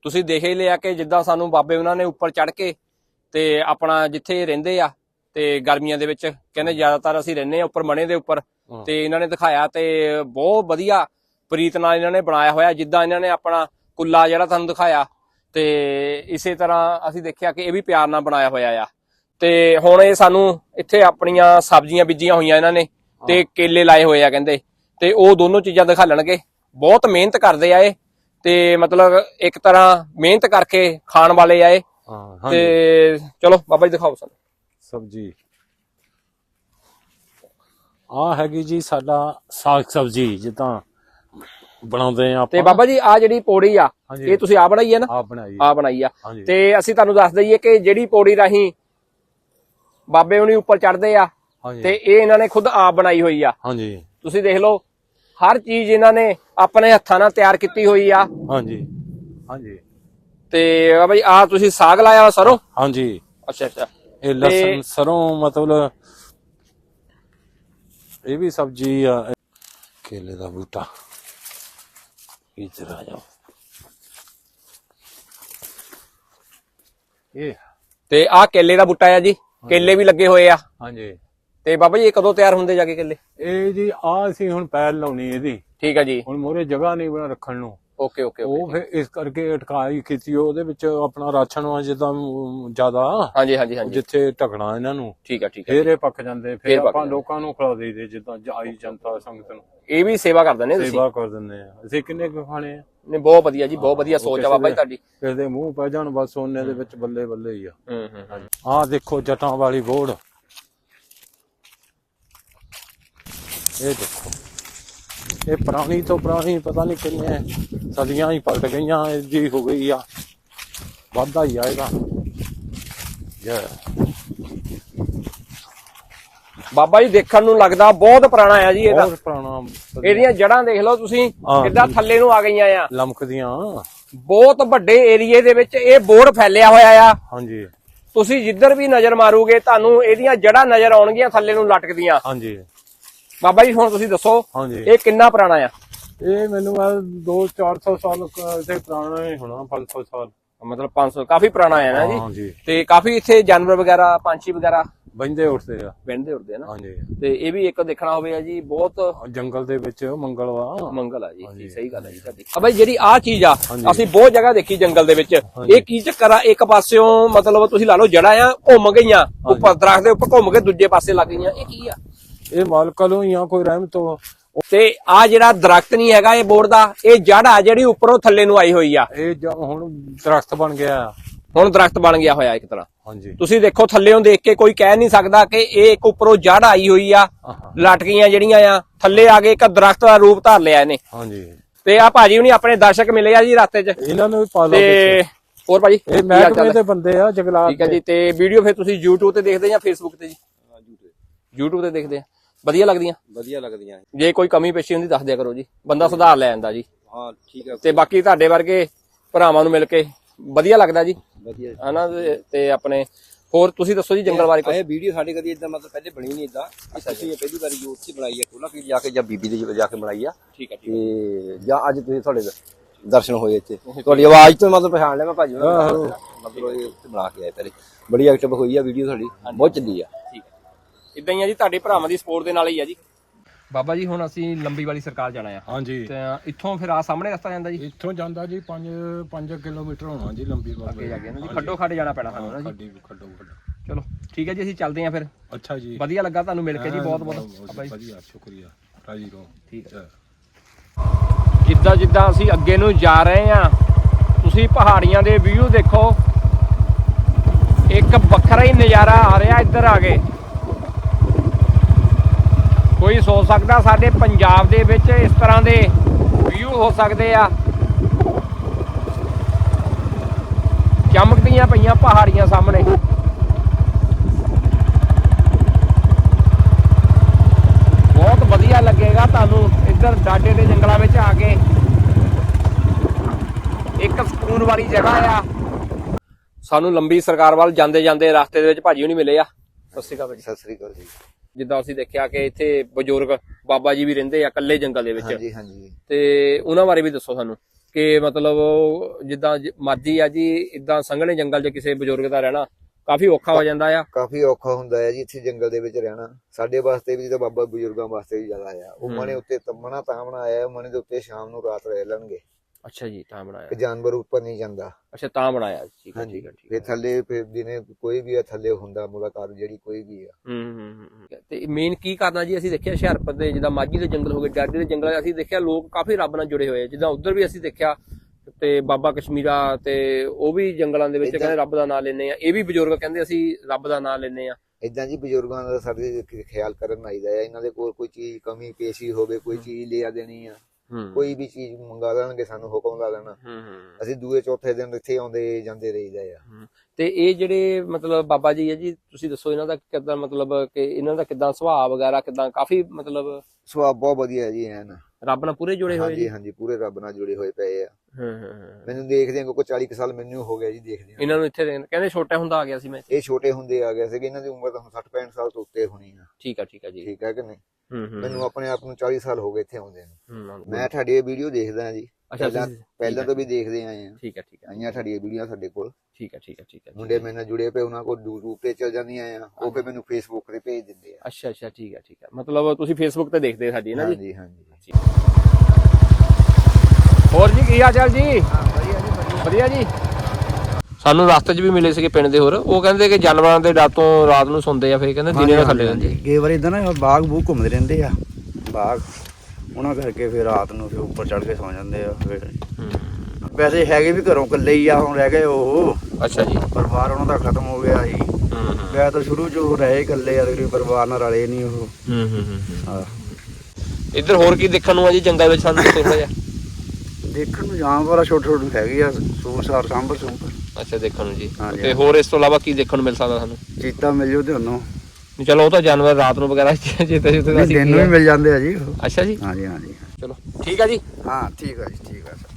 ਤੁਸੀਂ ਦੇਖ ਹੀ ਲਿਆ ਕਿ ਜਿੱਦਾਂ ਸਾਨੂੰ ਬਾਬੇ ਉਹਨਾਂ ਨੇ ਉੱਪਰ ਚੜ ਕੇ ਤੇ ਆਪਣਾ ਜਿੱਥੇ ਰਹਿੰਦੇ ਆ ਤੇ ਗਰਮੀਆਂ ਦੇ ਵਿੱਚ ਕਹਿੰਦੇ ਜ਼ਿਆਦਾਤਰ ਅਸੀਂ ਰਹਿੰਦੇ ਆ ਉੱਪਰ ਮਣੇ ਦੇ ਉੱਪਰ। ਤੇ ਇਹਨਾਂ ਨੇ ਦਿਖਾਇਆ ਤੇ ਬਹੁਤ ਵਧੀਆ ਪ੍ਰੀਤ ਨਾਲ ਇਹਨਾਂ ਨੇ ਬਣਾਇਆ ਹੋਇਆ ਜਿੱਦਾਂ ਇਹਨਾਂ ਨੇ ਆਪਣਾ ਕੁੱਲਾ ਜਿਹੜਾ ਤੁਹਾਨੂੰ ਦਿਖਾਇਆ ਤੇ ਇਸੇ ਤਰ੍ਹਾਂ ਅਸੀਂ ਦੇਖਿਆ ਕਿ ਇਹ ਵੀ ਪਿਆਰ ਨਾਲ ਬਣਾਇਆ ਹੋਇਆ ਆ। ਤੇ ਹੁਣ ਇਹ ਸਾਨੂੰ ਇੱਥੇ ਆਪਣੀਆਂ ਸਬਜ਼ੀਆਂ ਬੀਜੀਆਂ ਹੋਈਆਂ ਇਹਨਾਂ ਨੇ ਤੇ ਕੇਲੇ ਲਾਏ ਹੋਏ ਆ ਕਹਿੰਦੇ ਤੇ ਉਹ ਦੋਨੋਂ ਚੀਜ਼ਾਂ ਦਿਖਾਲਣਗੇ ਬਹੁਤ ਮਿਹਨਤ ਕਰਦੇ ਆ ਇਹ। ਤੇ ਮਤਲਬ ਇੱਕ ਤਰ੍ਹਾਂ ਮਿਹਨਤ ਕਰਕੇ ਖਾਣ ਵਾਲੇ ਆਏ। ਤੇ ਚਲੋ ਬਾਬਾ ਜੀ ਦਿਖਾਓ ਸਾਨੂੰ। ਸਬਜੀ। ਆ ਹੈਗੀ ਜੀ ਸਾਡਾ ਸਾਗ ਸਬਜੀ ਜਿੱਦਾਂ ਬਣਾਉਂਦੇ ਆ ਤੇ ਬਾਬਾ ਜੀ ਆ ਜਿਹੜੀ ਪੌੜੀ ਆ ਇਹ ਤੁਸੀਂ ਆ ਬਣਾਈ ਹੈ ਨਾ? ਆ ਬਣਾਈ ਆ। ਬਣਾਈ ਆ। ਤੇ ਅਸੀਂ ਤੁਹਾਨੂੰ ਦੱਸ ਦਈਏ ਕਿ ਜਿਹੜੀ ਪੌੜੀ ਰਾਹੀਂ ਬਾਬੇ ਹੁਣੀ ਉੱਪਰ ਚੜਦੇ ਆ ਤੇ ਇਹ ਇਹਨਾਂ ਨੇ ਖੁਦ ਆਪ ਬਣਾਈ ਹੋਈ ਆ। ਹਾਂਜੀ। ਤੁਸੀਂ ਦੇਖ ਲਓ ਹਰ ਚੀਜ਼ ਇਹਨਾਂ ਨੇ ਆਪਣੇ ਹੱਥਾਂ ਨਾਲ ਤਿਆਰ ਕੀਤੀ ਹੋਈ ਆ। ਹਾਂਜੀ। ਹਾਂਜੀ। ਤੇ ਬਾਬਾ ਜੀ ਆ ਤੁਸੀਂ ਸਾਗ ਲਾਇਆ ਵਾ ਸਰੋਂ? ਹਾਂਜੀ। ਅੱਛਾ ਅੱਛਾ। ਇਹ ਲਸਣ ਸਰੋਂ ਮਤਲਬ ਇਹ ਵੀ ਸਬਜੀ ਆ। ਕੇਲੇ ਦਾ ਬੂਟਾ। ਇੱਧਰ ਆ ਜਾਓ। ਇਹ ਤੇ ਆ ਕੇਲੇ ਦਾ ਬੂਟਾ ਆ ਜੀ। ਕੇਲੇ ਵੀ ਲੱਗੇ ਹੋਏ ਆ। ਹਾਂਜੀ। ਤੇ ਬਾਬਾ ਜੀ ਇਹ ਕਦੋਂ ਤਿਆਰ ਹੁੰਦੇ ਜਾ ਕੇ ਕੇਲੇ? ਇਹ ਜੀ ਆ ਅਸੀਂ ਹੁਣ ਪੈਲ ਲਾਉਣੀ ਇਹਦੀ। ਠੀਕ ਆ ਜੀ। ਹੁਣ ਮੋਰੇ ਜਗ੍ਹਾ ਨਹੀਂ ਬਣਾ ਰੱਖਣ ਨੂੰ। ਓਕੇ ਓਕੇ ਉਹ ਫਿਰ ਇਸ ਕਰਕੇ ਅਟਕਾਈ ਕੀਤੀ ਉਹਦੇ ਵਿੱਚ ਆਪਣਾ ਰਾਸ਼ਨ ਵਾ ਜਿੱਦਾਂ ਜ਼ਿਆਦਾ। ਹਾਂਜੀ ਹਾਂਜੀ ਹਾਂਜੀ। ਜਿੱਥੇ ਢਕਣਾ ਇਹਨਾਂ ਨੂੰ। ਠੀਕ ਆ ਠੀਕ ਆ ਫੇਰ ਇਹ ਪੱਕ ਜਾਂਦੇ ਫੇਰ ਆਪਾਂ। ਲੋਕਾਂ ਨੂੰ ਖਿਲਾ ਦੇਈਦੇ ਜਿੱਦਾਂ ਆਈ ਜਨਤਾ ਸੰਗਤ ਨੂੰ। ਇਹ ਵੀ ਸੇਵਾ ਕਰ ਦਿੰਦੇ ਤੁਸੀਂ? ਸੇਵਾ ਕਰ ਦਿੰਦੇ ਆ। ਅਸੀਂ ਕਿੰਨੇ ਕੁ ਖਾਣੇ ਆ? ਨਹੀਂ ਬਹੁਤ ਵਧੀਆ ਜੀ ਬਹੁਤ ਵਧੀਆ ਸੋਚ ਆ ਬਾਬਾ ਜੀ ਤੁਹਾਡੀ। ਕਿਸੇ ਦੇ ਮੂੰਹ ਪੈ ਜਾਣ ਬਸ ਉਹਨੇ ਦੇ ਵਿੱਚ ਬੱਲੇ ਬੱਲੇ ਹੀ ਆ। ਹੂੰ ਹੂੰ ਹੂੰ। ਆਹ ਦੇਖੋ ਜਟਾਂ ਵਾਲੀ ਬੋੜ ਇਹ ਦੇਖੋ। ਇਹ ਪੁਰਾਣੀ ਤੋਂ ਪੁਰਾਣੀ ਪਤਾ ਨਹੀਂ ਕਿੰਨੇ ਸਦੀਆਂ ਹੀ ਪਲਟ ਗਈਆਂ ਜੀ ਹੋ ਗਈ ਆ। ਵਾਧਾ ਹੀ ਆ ਇਹਦਾ। ਜੈ ਬਾਬਾ ਜੀ ਦੇਖਣ ਨੂੰ ਲੱਗਦਾ ਬਹੁਤ ਪੁਰਾਣਾ ਆ ਜੀ ਇਹਦਾ। ਬਹੁਤ ਪੁਰਾਣਾ ਇਹਦੀਆਂ ਜੜਾਂ ਦੇਖ ਲਓ ਤੁਸੀਂ। ਕਿੱਦਾਂ ਥੱਲੇ ਨੂੰ ਆ ਗਈਆਂ ਆ। ਲਮਕਦੀਆਂ ਬਹੁਤ ਵੱਡੇ ਏਰੀਏ ਦੇ ਵਿੱਚ ਇਹ ਬੋਰਡ ਫੈਲਿਆ ਹੋਇਆ ਆ। ਹਾਂਜੀ। ਤੁਸੀਂ ਜਿੱਧਰ ਵੀ ਨਜ਼ਰ ਮਾਰੋਗੇ ਤੁਹਾਨੂੰ ਇਹਦੀਆਂ ਜੜਾਂ ਨਜ਼ਰ ਆਉਣਗੀਆਂ ਥੱਲੇ ਨੂੰ ਲਟਕਦੀਆਂ। ਹਾਂਜੀ। ਬਾਬਾ ਜੀ ਹੁਣ ਤੁਸੀਂ ਦੱਸੋ ਹਾਂਜੀ। ਇਹ ਕਿੰਨਾ ਪੁਰਾਣਾ ਆ? ਇਹ ਮੈਨੂੰ ਆ 2 400 ਸਾਲ ਤੇ ਪੁਰਾਣਾ ਹੀ ਹੋਣਾ 500 ਸਾਲ। ਮਤਲਬ 500 ਕਾਫੀ ਪੁਰਾਣਾ ਆ ਨਾ ਜੀ? ਤੇ ਕਾਫੀ ਇੱਥੇ ਜਾਨਵਰ ਵਗੈਰਾ ਪੰਛੀ ਵਗੈਰਾ? ਬੰਦੇ ਉੱਠਦੇ ਆ। ਬਹਿੰਦੇ ਉੜਦੇ ਆ ਨਾ? ਹਾਂਜੀ। ਤੇ ਇਹ ਵੀ ਇੱਕ ਦੇਖਣਾ ਹੋਵੇ ਆ ਜੀ ਬਹੁਤ ਜੰਗਲ ਦੇ ਵਿੱਚ ਮੰਗਲਵਾ ਮੰਗਲ ਆ ਜੀ ਸਹੀ ਗੱਲ ਹੈ ਜੀ ਤੁਹਾਡੀ। ਆ ਬਾਈ ਜਿਹੜੀ ਆ ਚੀਜ਼ ਆ। ਅਸੀਂ ਬਹੁਤ ਜਗ੍ਹਾ ਦੇਖੀ ਜੰਗਲ ਦੇ ਵਿੱਚ। ਇਹ ਕੀ ਚੱਕਰ ਆ ਇੱਕ ਪਾਸਿਓਂ ਮਤਲਬ ਤੁਸੀਂ ਲਾ ਲਓ ਜੜਾਂ ਆ ਘੁੰਮ ਗਈਆਂ ਉੱਪਰ ਦਰਖਤ ਦੇ ਉੱਪਰ ਘੁੰਮ ਕੇ ਦੂਜੇ ਪਾਸੇ ਲੱਗ ਗਈਆਂ ਇਹ ਕੀ ਆ? ਇਹ ਮਾਲਕਾਂ ਨੂੰ ਆ ਕੋਈ ਰਹਿਮਤ ਤੋਂ ਤੇ ਆ ਜਿਹੜਾ ਦਰਖਤ ਨਹੀਂ ਹੈਗਾ ਇਹ ਬੋਰਡ ਦਾ ਇਹ ਜੜ ਆ ਜਿਹੜੀ ਉੱਪਰੋਂ ਥੱਲੇ ਨੂੰ ਆਈ ਹੋਈ ਆ। ਇਹ ਜ- ਹੁਣ ਦਰਖਤ ਬਣ ਗਿਆ। ਹੁਣ ਦਰਖਤ ਬਣ ਗਿਆ ਹੋਇਆ ਇੱਕ ਤਰ੍ਹਾਂ। ਹਾਂਜੀ। ਤੁਸੀਂ ਦੇਖੋ ਥੱਲੇੋਂ ਦੇਖ ਕੇ ਕੋਈ ਕਹਿ ਨਹੀਂ ਸਕਦਾ ਕਿ ਇਹ ਇੱਕ ਉੱਪਰੋਂ ਜੜ ਆਈ ਹੋਈ ਆ। ਲਟਕੀਆਂ ਜਿਹੜੀਆਂ ਆ ਥੱਲੇ ਆ ਕੇ ਇੱਕ ਦਰਖਤ ਦਾ ਰੂਪ ਧਾਰ ਲਿਆ ਇਹਨੇ। ਹਾਂਜੀ। ਤੇ ਆ ਭਾਜੀ ਹੁਣੀ ਆਪਣੇ ਦਰਸ਼ਕ ਮਿਲੇ ਆ ਜੀ ਰਾਸਤੇ 'ਚ। ਇਹਨਾਂ ਨੂੰ ਵੀ ਪਾਲੋ ਤੇ ਹੋਰ ਭਾਜੀ ਇਹ ਮਹਿਕਮੇ? ਦੇ ਬੰਦੇ ਆ ਜੰਗਲਾਤ ਠੀਕ ਹੈ ਜੀ ਤੇ ਵੀਡੀਓ ਫਿਰ ਤੁਸੀਂ YouTube ਤੇ ਦੇਖਦੇ ਜਾਂ Facebook ਤੇ ਜੀ? YouTube ਤੇ ਦੇਖਦੇ ਆ। ਵਧੀਆ ਲੱਗਦੀਆਂ। ਵਧੀਆ ਲੱਗਦੀਆਂ। ਜੇ ਕੋਈ ਕਮੀ ਪੇਸ਼ੀ ਹੁੰਦੀ ਦੱਸ ਦਿਆ ਕਰੋ ਜੀ। ਬੰਦਾ ਸੁਧਾਰ ਲੈ ਜਾਂਦਾ ਜੀ। ਹਾਂ ਠੀਕ ਹੈ ਤੇ ਬਾਕੀ ਤੁਹਾਡੇ ਵਰਗੇ ਭਰਾਵਾਂ ਨੂੰ ਮਿਲ ਕੇ ਵਧੀਆ ਲੱਗਦਾ ਜੀ। ਵਧੀਆ ਹਨਾ ਤੇ- ਆਪਣੇ ਹੋਰ ਤੁਸੀਂ ਦੱਸੋ ਜੀ ਜੰਗਲ ਬਾਰੇ ਕੁਝ ਇਹ ਵੀਡੀਓ ਸਾਡੇ ਕਦੀ ਇਦਾਂ ਮਤਲਬ ਪਹਿਲੇ ਬਣੀ ਨਹੀਂ ਇਦਾਂ ਅਸੀਂ ਇਹ ਪਹਿਲੀ ਵਾਰੀ ਯੂਥ 'ਚ ਬਣਾਈ ਆ ਕੋਲਾ ਫਿਰ ਜਾ ਕੇ ਜਾਂ ਬੀਬੀ ਦੇ ਜਾ ਕੇ ਬਣਾਈ ਆ। ਠੀਕ ਹੈ ਤੇ ਜਾਂ ਅੱਜ ਤੁਸੀਂ ਤੁਹਾਡੇ ਦਰਸ਼ਨ ਹੋਏ ਇੱਥੇ। ਤੁਹਾਡੀ ਆਵਾਜ਼ ਤੋਂ ਮਤਲਬ ਪਛਾਣ ਲਿਆ ਮੈਂ ਭਾਜੀ ਮਤਲਬ ਇਹ ਬਣਾ ਕੇ ਆਏ ਪਹਿਲੇ। ਬੜੀ ਐਕਟਿਵ ਹੋਈ ਆ ਵੀਡੀਓ ਸਾਡੀ। ਬਹੁਤ ਚੱਲੀ ਆ। ਠੀਕ ਇਦਾਂ ਹੀ ਆ ਜੀ ਤੁਹਾਡੇ ਭਰਾਵਾਂ ਦੀ ਸਪੋਰਟ ਦੇ ਨਾਲ ਹੀ ਆ ਜੀ। ਬਾਬਾ ਜੀ ਹੁਣ ਅਸੀਂ ਲੰਬੀ ਵਾਲੀ ਸਰਕਾਰ ਜਾਣਾ ਆ। ਹਾਂਜੀ। ਤੇ ਇੱਥੋਂ ਫਿਰ ਆ ਸਾਹਮਣੇ ਰਸਤਾ ਜਾਂਦਾ ਜੀ? ਇੱਥੋਂ ਜਾਂਦਾ ਜੀ 5 5 ਕਿਲੋਮੀਟਰ ਹੋਣਾ ਜੀ ਲੰਬੀ ਬਾਬੇ ਅੱਗੇ ਜਾ ਕੇ ਨਾ ਜੀ ਖੱਡੋ ਖੱਡ ਜਾਣਾ ਪੈਣਾ ਸਾਨੂੰ ਨਾ ਜੀ। ਖੱਡੀ ਖੱਡੋ ਖੱਡੋ। ਚਲੋ ਠੀਕ ਹੈ ਜੀ ਅਸੀਂ ਚੱਲਦੇ ਆਂ ਫਿਰ। ਅੱਛਾ ਜੀ। ਵਧੀਆ ਲੱਗਾ ਤੁਹਾਨੂੰ ਮਿਲ ਕੇ ਜੀ ਬਹੁਤ ਬਹੁਤ। ਬਾਬਾ ਜੀ। ਵਧੀਆ ਸ਼ੁਕਰੀਆ। ਰਾਜੀ ਰਹੋ। ਠੀਕ ਹੈ। ਜਿੱਦਾਂ ਜਿੱਦਾਂ ਅਸੀਂ ਅੱਗੇ ਨੂੰ ਜਾ ਰਹੇ ਹਾਂ ਤੁਸੀਂ ਪਹਾੜੀਆਂ ਦੇ ਵਿਊ ਦੇਖੋ। ਇੱਕ ਵੱਖਰਾ ਹੀ ਨਜ਼ਾਰਾ ਆ ਰਿਹਾ ਇੱਧਰ ਆ ਕੇ। ਕੋਈ ਸੋਚ ਸਕਦਾ ਸਾਡੇ ਪੰਜਾਬ ਦੇ ਵਿੱਚ ਇਸ ਤਰ੍ਹਾਂ ਦੇ ਵਿਊ ਹੋ ਸਕਦੇ ਆ। ਚਮਕਦੀਆਂ ਪਈਆਂ ਪਹਾੜੀਆਂ ਸਾਹਮਣੇ। ਬਹੁਤ ਵਧੀਆ ਲੱਗੇਗਾ ਤੁਹਾਨੂੰ ਇੱਧਰ ਡਾਡੇ ਦੇ ਜੰਗਲਾਂ ਵਿੱਚ ਆ ਕੇ। ਇੱਕ ਸਕੂਨ ਵਾਲੀ ਜਗ੍ਹਾ ਆ। ਸਾਨੂੰ ਲੰਬੀ ਸਰਕਾਰ ਵੱਲ ਜਾਂਦੇ ਜਾਂਦੇ ਰਸਤੇ ਦੇ ਵਿੱਚ ਭਾਜੀ ਹੁਣੀ ਮਿਲੇ ਆ। ਸਤਿ ਸ਼੍ਰੀ ਅਕਾਲ ਭਾਜੀ। ਸਤਿ ਸ੍ਰੀ ਅਕਾਲ ਜੀ। ਜਿੱਦਾਂ ਅਸੀਂ ਦੇਖਿਆ ਕਿ ਇੱਥੇ ਬਜ਼ੁਰਗ ਬਾਬਾ ਜੀ ਵੀ ਰਹਿੰਦੇ ਆ ਇਕੱਲੇ ਜੰਗਲ ਦੇ ਵਿੱਚ। ਹਾਂਜੀ ਹਾਂਜੀ। ਤੇ ਉਹਨਾਂ ਬਾਰੇ ਵੀ ਦੱਸੋ ਸਾਨੂੰ ਕਿ ਮਤਲਬ ਜਿੱਦਾਂ ਮਰਜ਼ੀ ਆ ਜੀ ਇਦਾਂ ਸੰਘਣੇ ਜੰਗਲ 'ਚ ਕਿਸੇ ਬਜ਼ੁਰਗ ਦਾ ਰਹਿਣਾ ਕਾਫੀ ਔਖਾ ਹੋ ਜਾਂਦਾ ਆ। ਕਾਫੀ ਔਖਾ ਹੁੰਦਾ ਹੈ ਜੀ ਇੱਥੇ ਜੰਗਲ ਦੇ ਵਿੱਚ ਰਹਿਣਾ। ਸਾਡੇ ਵਾਸਤੇ ਵੀ ਤੇ ਬਾਬਾ ਬਜ਼ੁਰਗਾਂ ਵਾਸਤੇ ਵੀ ਜ਼ਿਆਦਾ ਆ। ਉਹ ਮਨੇ ਉੱਤੇ ਤੰਮਣਾ ਤਾਂ ਬਣਾਇਆ ਮਨੇ ਦੇ ਉੱਤੇ ਸ਼ਾਮ ਨੂੰ ਰਾਤ ਰਹਿ ਲੈਣਗੇ। ਅੱਛਾ ਜੀ ਤਾਂ ਬਣਾਇਆ। ਕਿ ਜਾਨਵਰ ਉੱਪਰ ਨਹੀਂ ਜਾਂਦਾ। ਅੱਛਾ ਤਾਂ ਬਣਾਇਆ। ਠੀਕ ਹੈ ਠੀਕ ਹੈ ਠੀਕ ਫਿਰ ਥੱਲੇ ਫਿਰ ਦਿਨੇ ਕੋਈ ਵੀ ਆ ਥੱਲੇ ਹੁੰਦਾ ਮੁਲਾਕਾਤ ਜਿਹੜੀ ਕੋਈ ਵੀ ਆ। ਹੂੰ ਹੂੰ ਤੇ ਮੇਨ ਕੀ ਕਰਨਾ ਜੀ ਅਸੀਂ ਦੇਖਿਆ ਹੁਸ਼ਿਆਰਪੁਰ ਦੇ ਜਿੱਦਾਂ ਮਾਝੀ ਦੇ ਜੰਗਲ ਹੋ ਗਏ ਡਾਡੀ ਦੇ ਜੰਗਲ ਅਸੀਂ ਦੇਖਿਆ ਲੋਕ ਕਾਫੀ ਰੱਬ ਨਾਲ ਜੁੜੇ ਹੋਏ ਜਿੱਦਾਂ ਉਧਰ ਵੀ ਅਸੀਂ ਦੇਖਿਆ ਤੇ ਬਾਬਾ ਕਸ਼ਮੀਰਾ ਤੇ ਉਹ ਵੀ ਜੰਗਲਾਂ ਦੇ ਵਿੱਚ ਕਹਿੰਦੇ ਰੱਬ ਦਾ ਨਾਮ ਲੈਂਦੇ ਆ। ਇਹ ਵੀ ਬਜ਼ੁਰਗ ਕਹਿੰਦੇ ਅਸੀਂ ਰੱਬ ਦਾ ਨਾਮ ਲੈਂਦੇ ਆ। ਇਦਾਂ ਜੀ ਬਜ਼ੁਰਗਾਂ ਦਾ ਸਾਡੇ ਖਿਆਲ ਕਰਨ ਆਈਦਾ ਹੈ ਇਹਨਾਂ ਦੇ ਕੋਲ ਕੋਈ ਚੀਜ਼ ਕਮੀ ਪੇਸ਼ੀ ਹੋਵੇ ਕੋਈ ਚੀਜ਼ ਲਿਆ ਦੇਣੀ ਆ। ਕੋਈ ਵੀ ਚੀਜ਼ ਮੰਗਾ ਲੈਣਗੇ ਸਾਨੂੰ ਹੁਕਮ ਲਾ ਹੂੰ ਹੂੰ ਅਸੀਂ ਦੂਏ ਚੌਥੇ ਦਿਨ ਇੱਥੇ ਆਉਂਦੇ ਜਾਂਦੇ ਰਹੀਦਾ ਆ। ਤੇ ਇਹ ਜਿਹੜੇ ਮਤਲਬ ਬਾਬਾ ਜੀ ਹੈ ਜੀ ਤੁਸੀਂ ਦੱਸੋ ਇਹਨਾਂ ਦਾ ਕਿੱਦਾਂ ਮਤਲਬ ਕਿ ਇਹਨਾਂ ਦਾ ਕਿੱਦਾਂ ਸੁਭਾਅ ਵਗੈਰਾ ਕਿੱਦਾਂ ਕਾਫੀ ਮਤਲਬ ਸੁਭਾਅ ਬਹੁਤ ਵਧੀਆ ਹੈ ਜੀ ਐਨ। ਰੱਬ ਨਾਲ ਪੂਰੇ ਜੁੜੇ ਹੋਏ ਹਾਂਜੀ ਜੀ? ਹਾਂਜੀ ਪੂਰੇ ਰੱਬ ਨਾਲ ਜੁੜੇ ਹੋਏ ਪਏ ਆ। ਹਾਂ ਮੈਨੂੰ ਦੇਖਦੇ ਆ ਕੋਈ 40 ਕੁ ਸਾਲ ਮੈਨੂੰ ਹੋ ਗਿਆ ਜੀ ਦੇਖਦੇ ਇਹਨਾਂ ਨੂੰ ਇੱਥੇ ਰਹਿਣ- ਕਹਿੰਦੇ ਛੋਟਾ ਹੁੰਦਾ ਆ ਗਿਆ ਸੀ ਮੈਂ। ਇਹ ਛੋਟੇ ਹੁੰਦੇ ਆ ਗਏ ਸੀਗੇ ਇਹਨਾਂ ਦੀ ਉਮਰ ਤਾਂ ਹੁਣ 60 65 ਸਾਲ ਤੋਂ ਉੱਤੇ ਹੋਣੀ ਆ। ਠੀਕ ਆ ਠੀਕ ਆ ਜੀ। ਠੀਕ ਹੈ ਕਿ ਨਹੀਂ? ਹੂੰ ਹੂੰ ਮੈਨੂੰ ਆਪਣੇ ਆਪ ਨੂੰ 40 ਸਾਲ ਹੋ ਗਏ ਇੱਥੇ ਆਉਂਦੇ ਨੂੰ। ਹੂੰ, ਮੈਂ ਤੁਹਾਡੀ ਇਹ ਵੀਡੀਓ ਦੇਖਦਾ ਹਾਂ ਜੀ। ਅੱਛਾ ਪਹਿਲਾਂ ਤੁਸੀਂ- ਪਹਿਲਾਂ ਤੋਂ ਵੀ ਦੇਖਦੇ ਆਏ ਆ। ਠੀਕ ਆ ਠੀਕ ਆ। ਆਈਆਂ ਤੁਹਾਡੀਆਂ ਵੀਡੀਓ ਸਾਡੇ ਕੋਲ। ਠੀਕ ਆ ਠੀਕ ਆ ਠੀਕ ਆ। ਮੁੰਡੇ ਮੇਰੇ ਨਾਲ ਜੁੜੇ ਪਏ ਉਹਨਾਂ ਕੋਲ YouTube ਤੇ ਚੱਲ ਜਾਂਦੀਆਂ ਆ। ਉਹ ਫਿਰ ਮੈਨੂੰ Facebook ਤੇ ਭੇਜ ਦਿੰਦੇ ਆ। ਅੱਛਾ ਅੱਛਾ ਠੀਕ ਆ ਠੀਕ ਆ। ਮਤਲਬ ਤੁਸੀਂ ਫੇਸਬੁੱਕ ਤੇ ਦੇਖਦੇ ਸਾਡੀ ਨਾ ਜੀ? ਹਾਂਜੀ ਹਾਂਜੀ। ਹੋਰ ਜੀ ਕੀ ਹਾਲ ਚਾਲ ਜੀ? ਵਧੀਆ ਜੀ। ਸਾਨੂੰ ਰਸਤੇ 'ਚ ਵੀ ਮਿਲੇ ਸੀਗੇ ਪਿੰਡ ਦੇ ਹੋਰ। ਉਹ ਕਹਿੰਦੇ ਕਿ ਜਾਨਵਰਾਂ ਦੇ ਡਰ ਤੋਂ ਰਾਤ ਨੂੰ ਸੌਂਦੇ ਆ ਫੇਰ ਕਹਿੰਦੇ ਦਿਨੇ ਨਾਲ ਥੱਲੇ ਰਹਿੰਦੇ ਕਈ ਵਾਰ ਇਦਾਂ ਨਾ ਬਾਗ ਬੂਗ ਘੁੰਮਦੇ ਰਹਿੰਦੇ ਆ। ਬਾਗ ਉਹਨਾਂ ਕਰਕੇ ਫਿਰ ਰਾਤ ਨੂੰ ਫਿਰ ਉੱਪਰ ਚੜ ਕੇ ਸੌ ਜਾਂਦੇ ਆ ਫਿਰ। ਵੈਸੇ ਹੈਗੇ ਵੀ ਘਰੋਂ ਇਕੱਲੇ ਹੀ ਆ ਹੁਣ ਰਹਿ ਗਏ ਉਹ। ਅੱਛਾ ਜੀ। ਪਰਿਵਾਰ ਉਹਨਾਂ ਦਾ ਖਤਮ ਹੋ ਗਿਆ ਸੀ ਮੈਂ ਤਾਂ ਸ਼ੁਰੂ ਚ ਰਹੇ ਇਕੱਲੇ ਆ ਤੇ ਪਰਿਵਾਰ ਨਾਲ ਰਲੇ ਨਹੀਂ ਉਹ। ਹੂੰ ਹੂੰ ਹੂੰ ਹਾਂ। ਇੱਧਰ ਹੋਰ ਕੀ ਦੇਖਣ ਨੂੰ ਆ ਜੀ ਜੰਗਲ ਵਿੱਚ ਸਾਨੂੰ ਥੋੜਾ ਜਿਹਾ। ਦੇਖਣ ਨੂੰ ਜਾਨਵਰ ਛੋਟੇ ਛੋਟੇ ਹੈਗੇ ਆ ਸੂਰਸਾਰ ਸਾਂਭਰ ਸੂੰਭਰ ਅੱਛਾ ਦੇਖਣ ਨੂੰ ਜੀ। ਹਾਂਜੀ, ਤੇ ਹੋਰ ਇਸ ਤੋਂ ਇਲਾਵਾ ਕੀ ਦੇਖਣ ਨੂੰ ਮਿਲ ਸਕਦਾ ਸਾਨੂੰ ਚੀਤਾ ਮਿਲ ਜੂ ਤੇ ਉਹਨੂੰ। ਨਹੀਂ, ਚਲੋ ਉਹ ਤਾਂ ਜਾਨਵਰ ਰਾਤ ਨੂੰ ਵਗੈਰਾ ਚੇਤੇ ਚੇਤੇ ਨਹੀਂ, ਦਿਨ ਨੂੰ ਵੀ ਮਿਲ ਜਾਂਦੇ ਆ ਜੀ ਉਹ। ਅੱਛਾ ਜੀ। ਹਾਂਜੀ ਹਾਂਜੀ। ਚਲੋ ਠੀਕ ਆ ਜੀ। ਹਾਂ ਠੀਕ ਆ ਜੀ ਠੀਕ ਆ। ਸਰ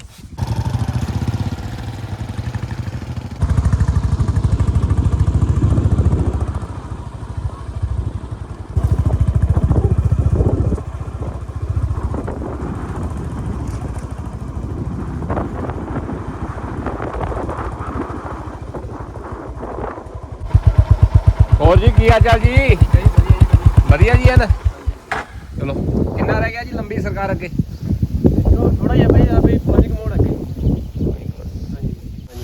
ਜੀ ਕੀ ਹਾਲ ਚਾਲ ਜੀ? ਵਧੀਆ ਜੀ ਹਨ ਚਲੋ ਕਿੰਨਾ ਰਹਿ ਗਿਆ ਜੀ ਲੰਬੀ ਸਰਕਾਰ ਅੱਗੇ? ਥੋੜਾ ਜਿਹਾ ਬਈ ਆ ਵੀ ਪੰਜ ਕੁ ਮੋੜ ਅੱਗੇ।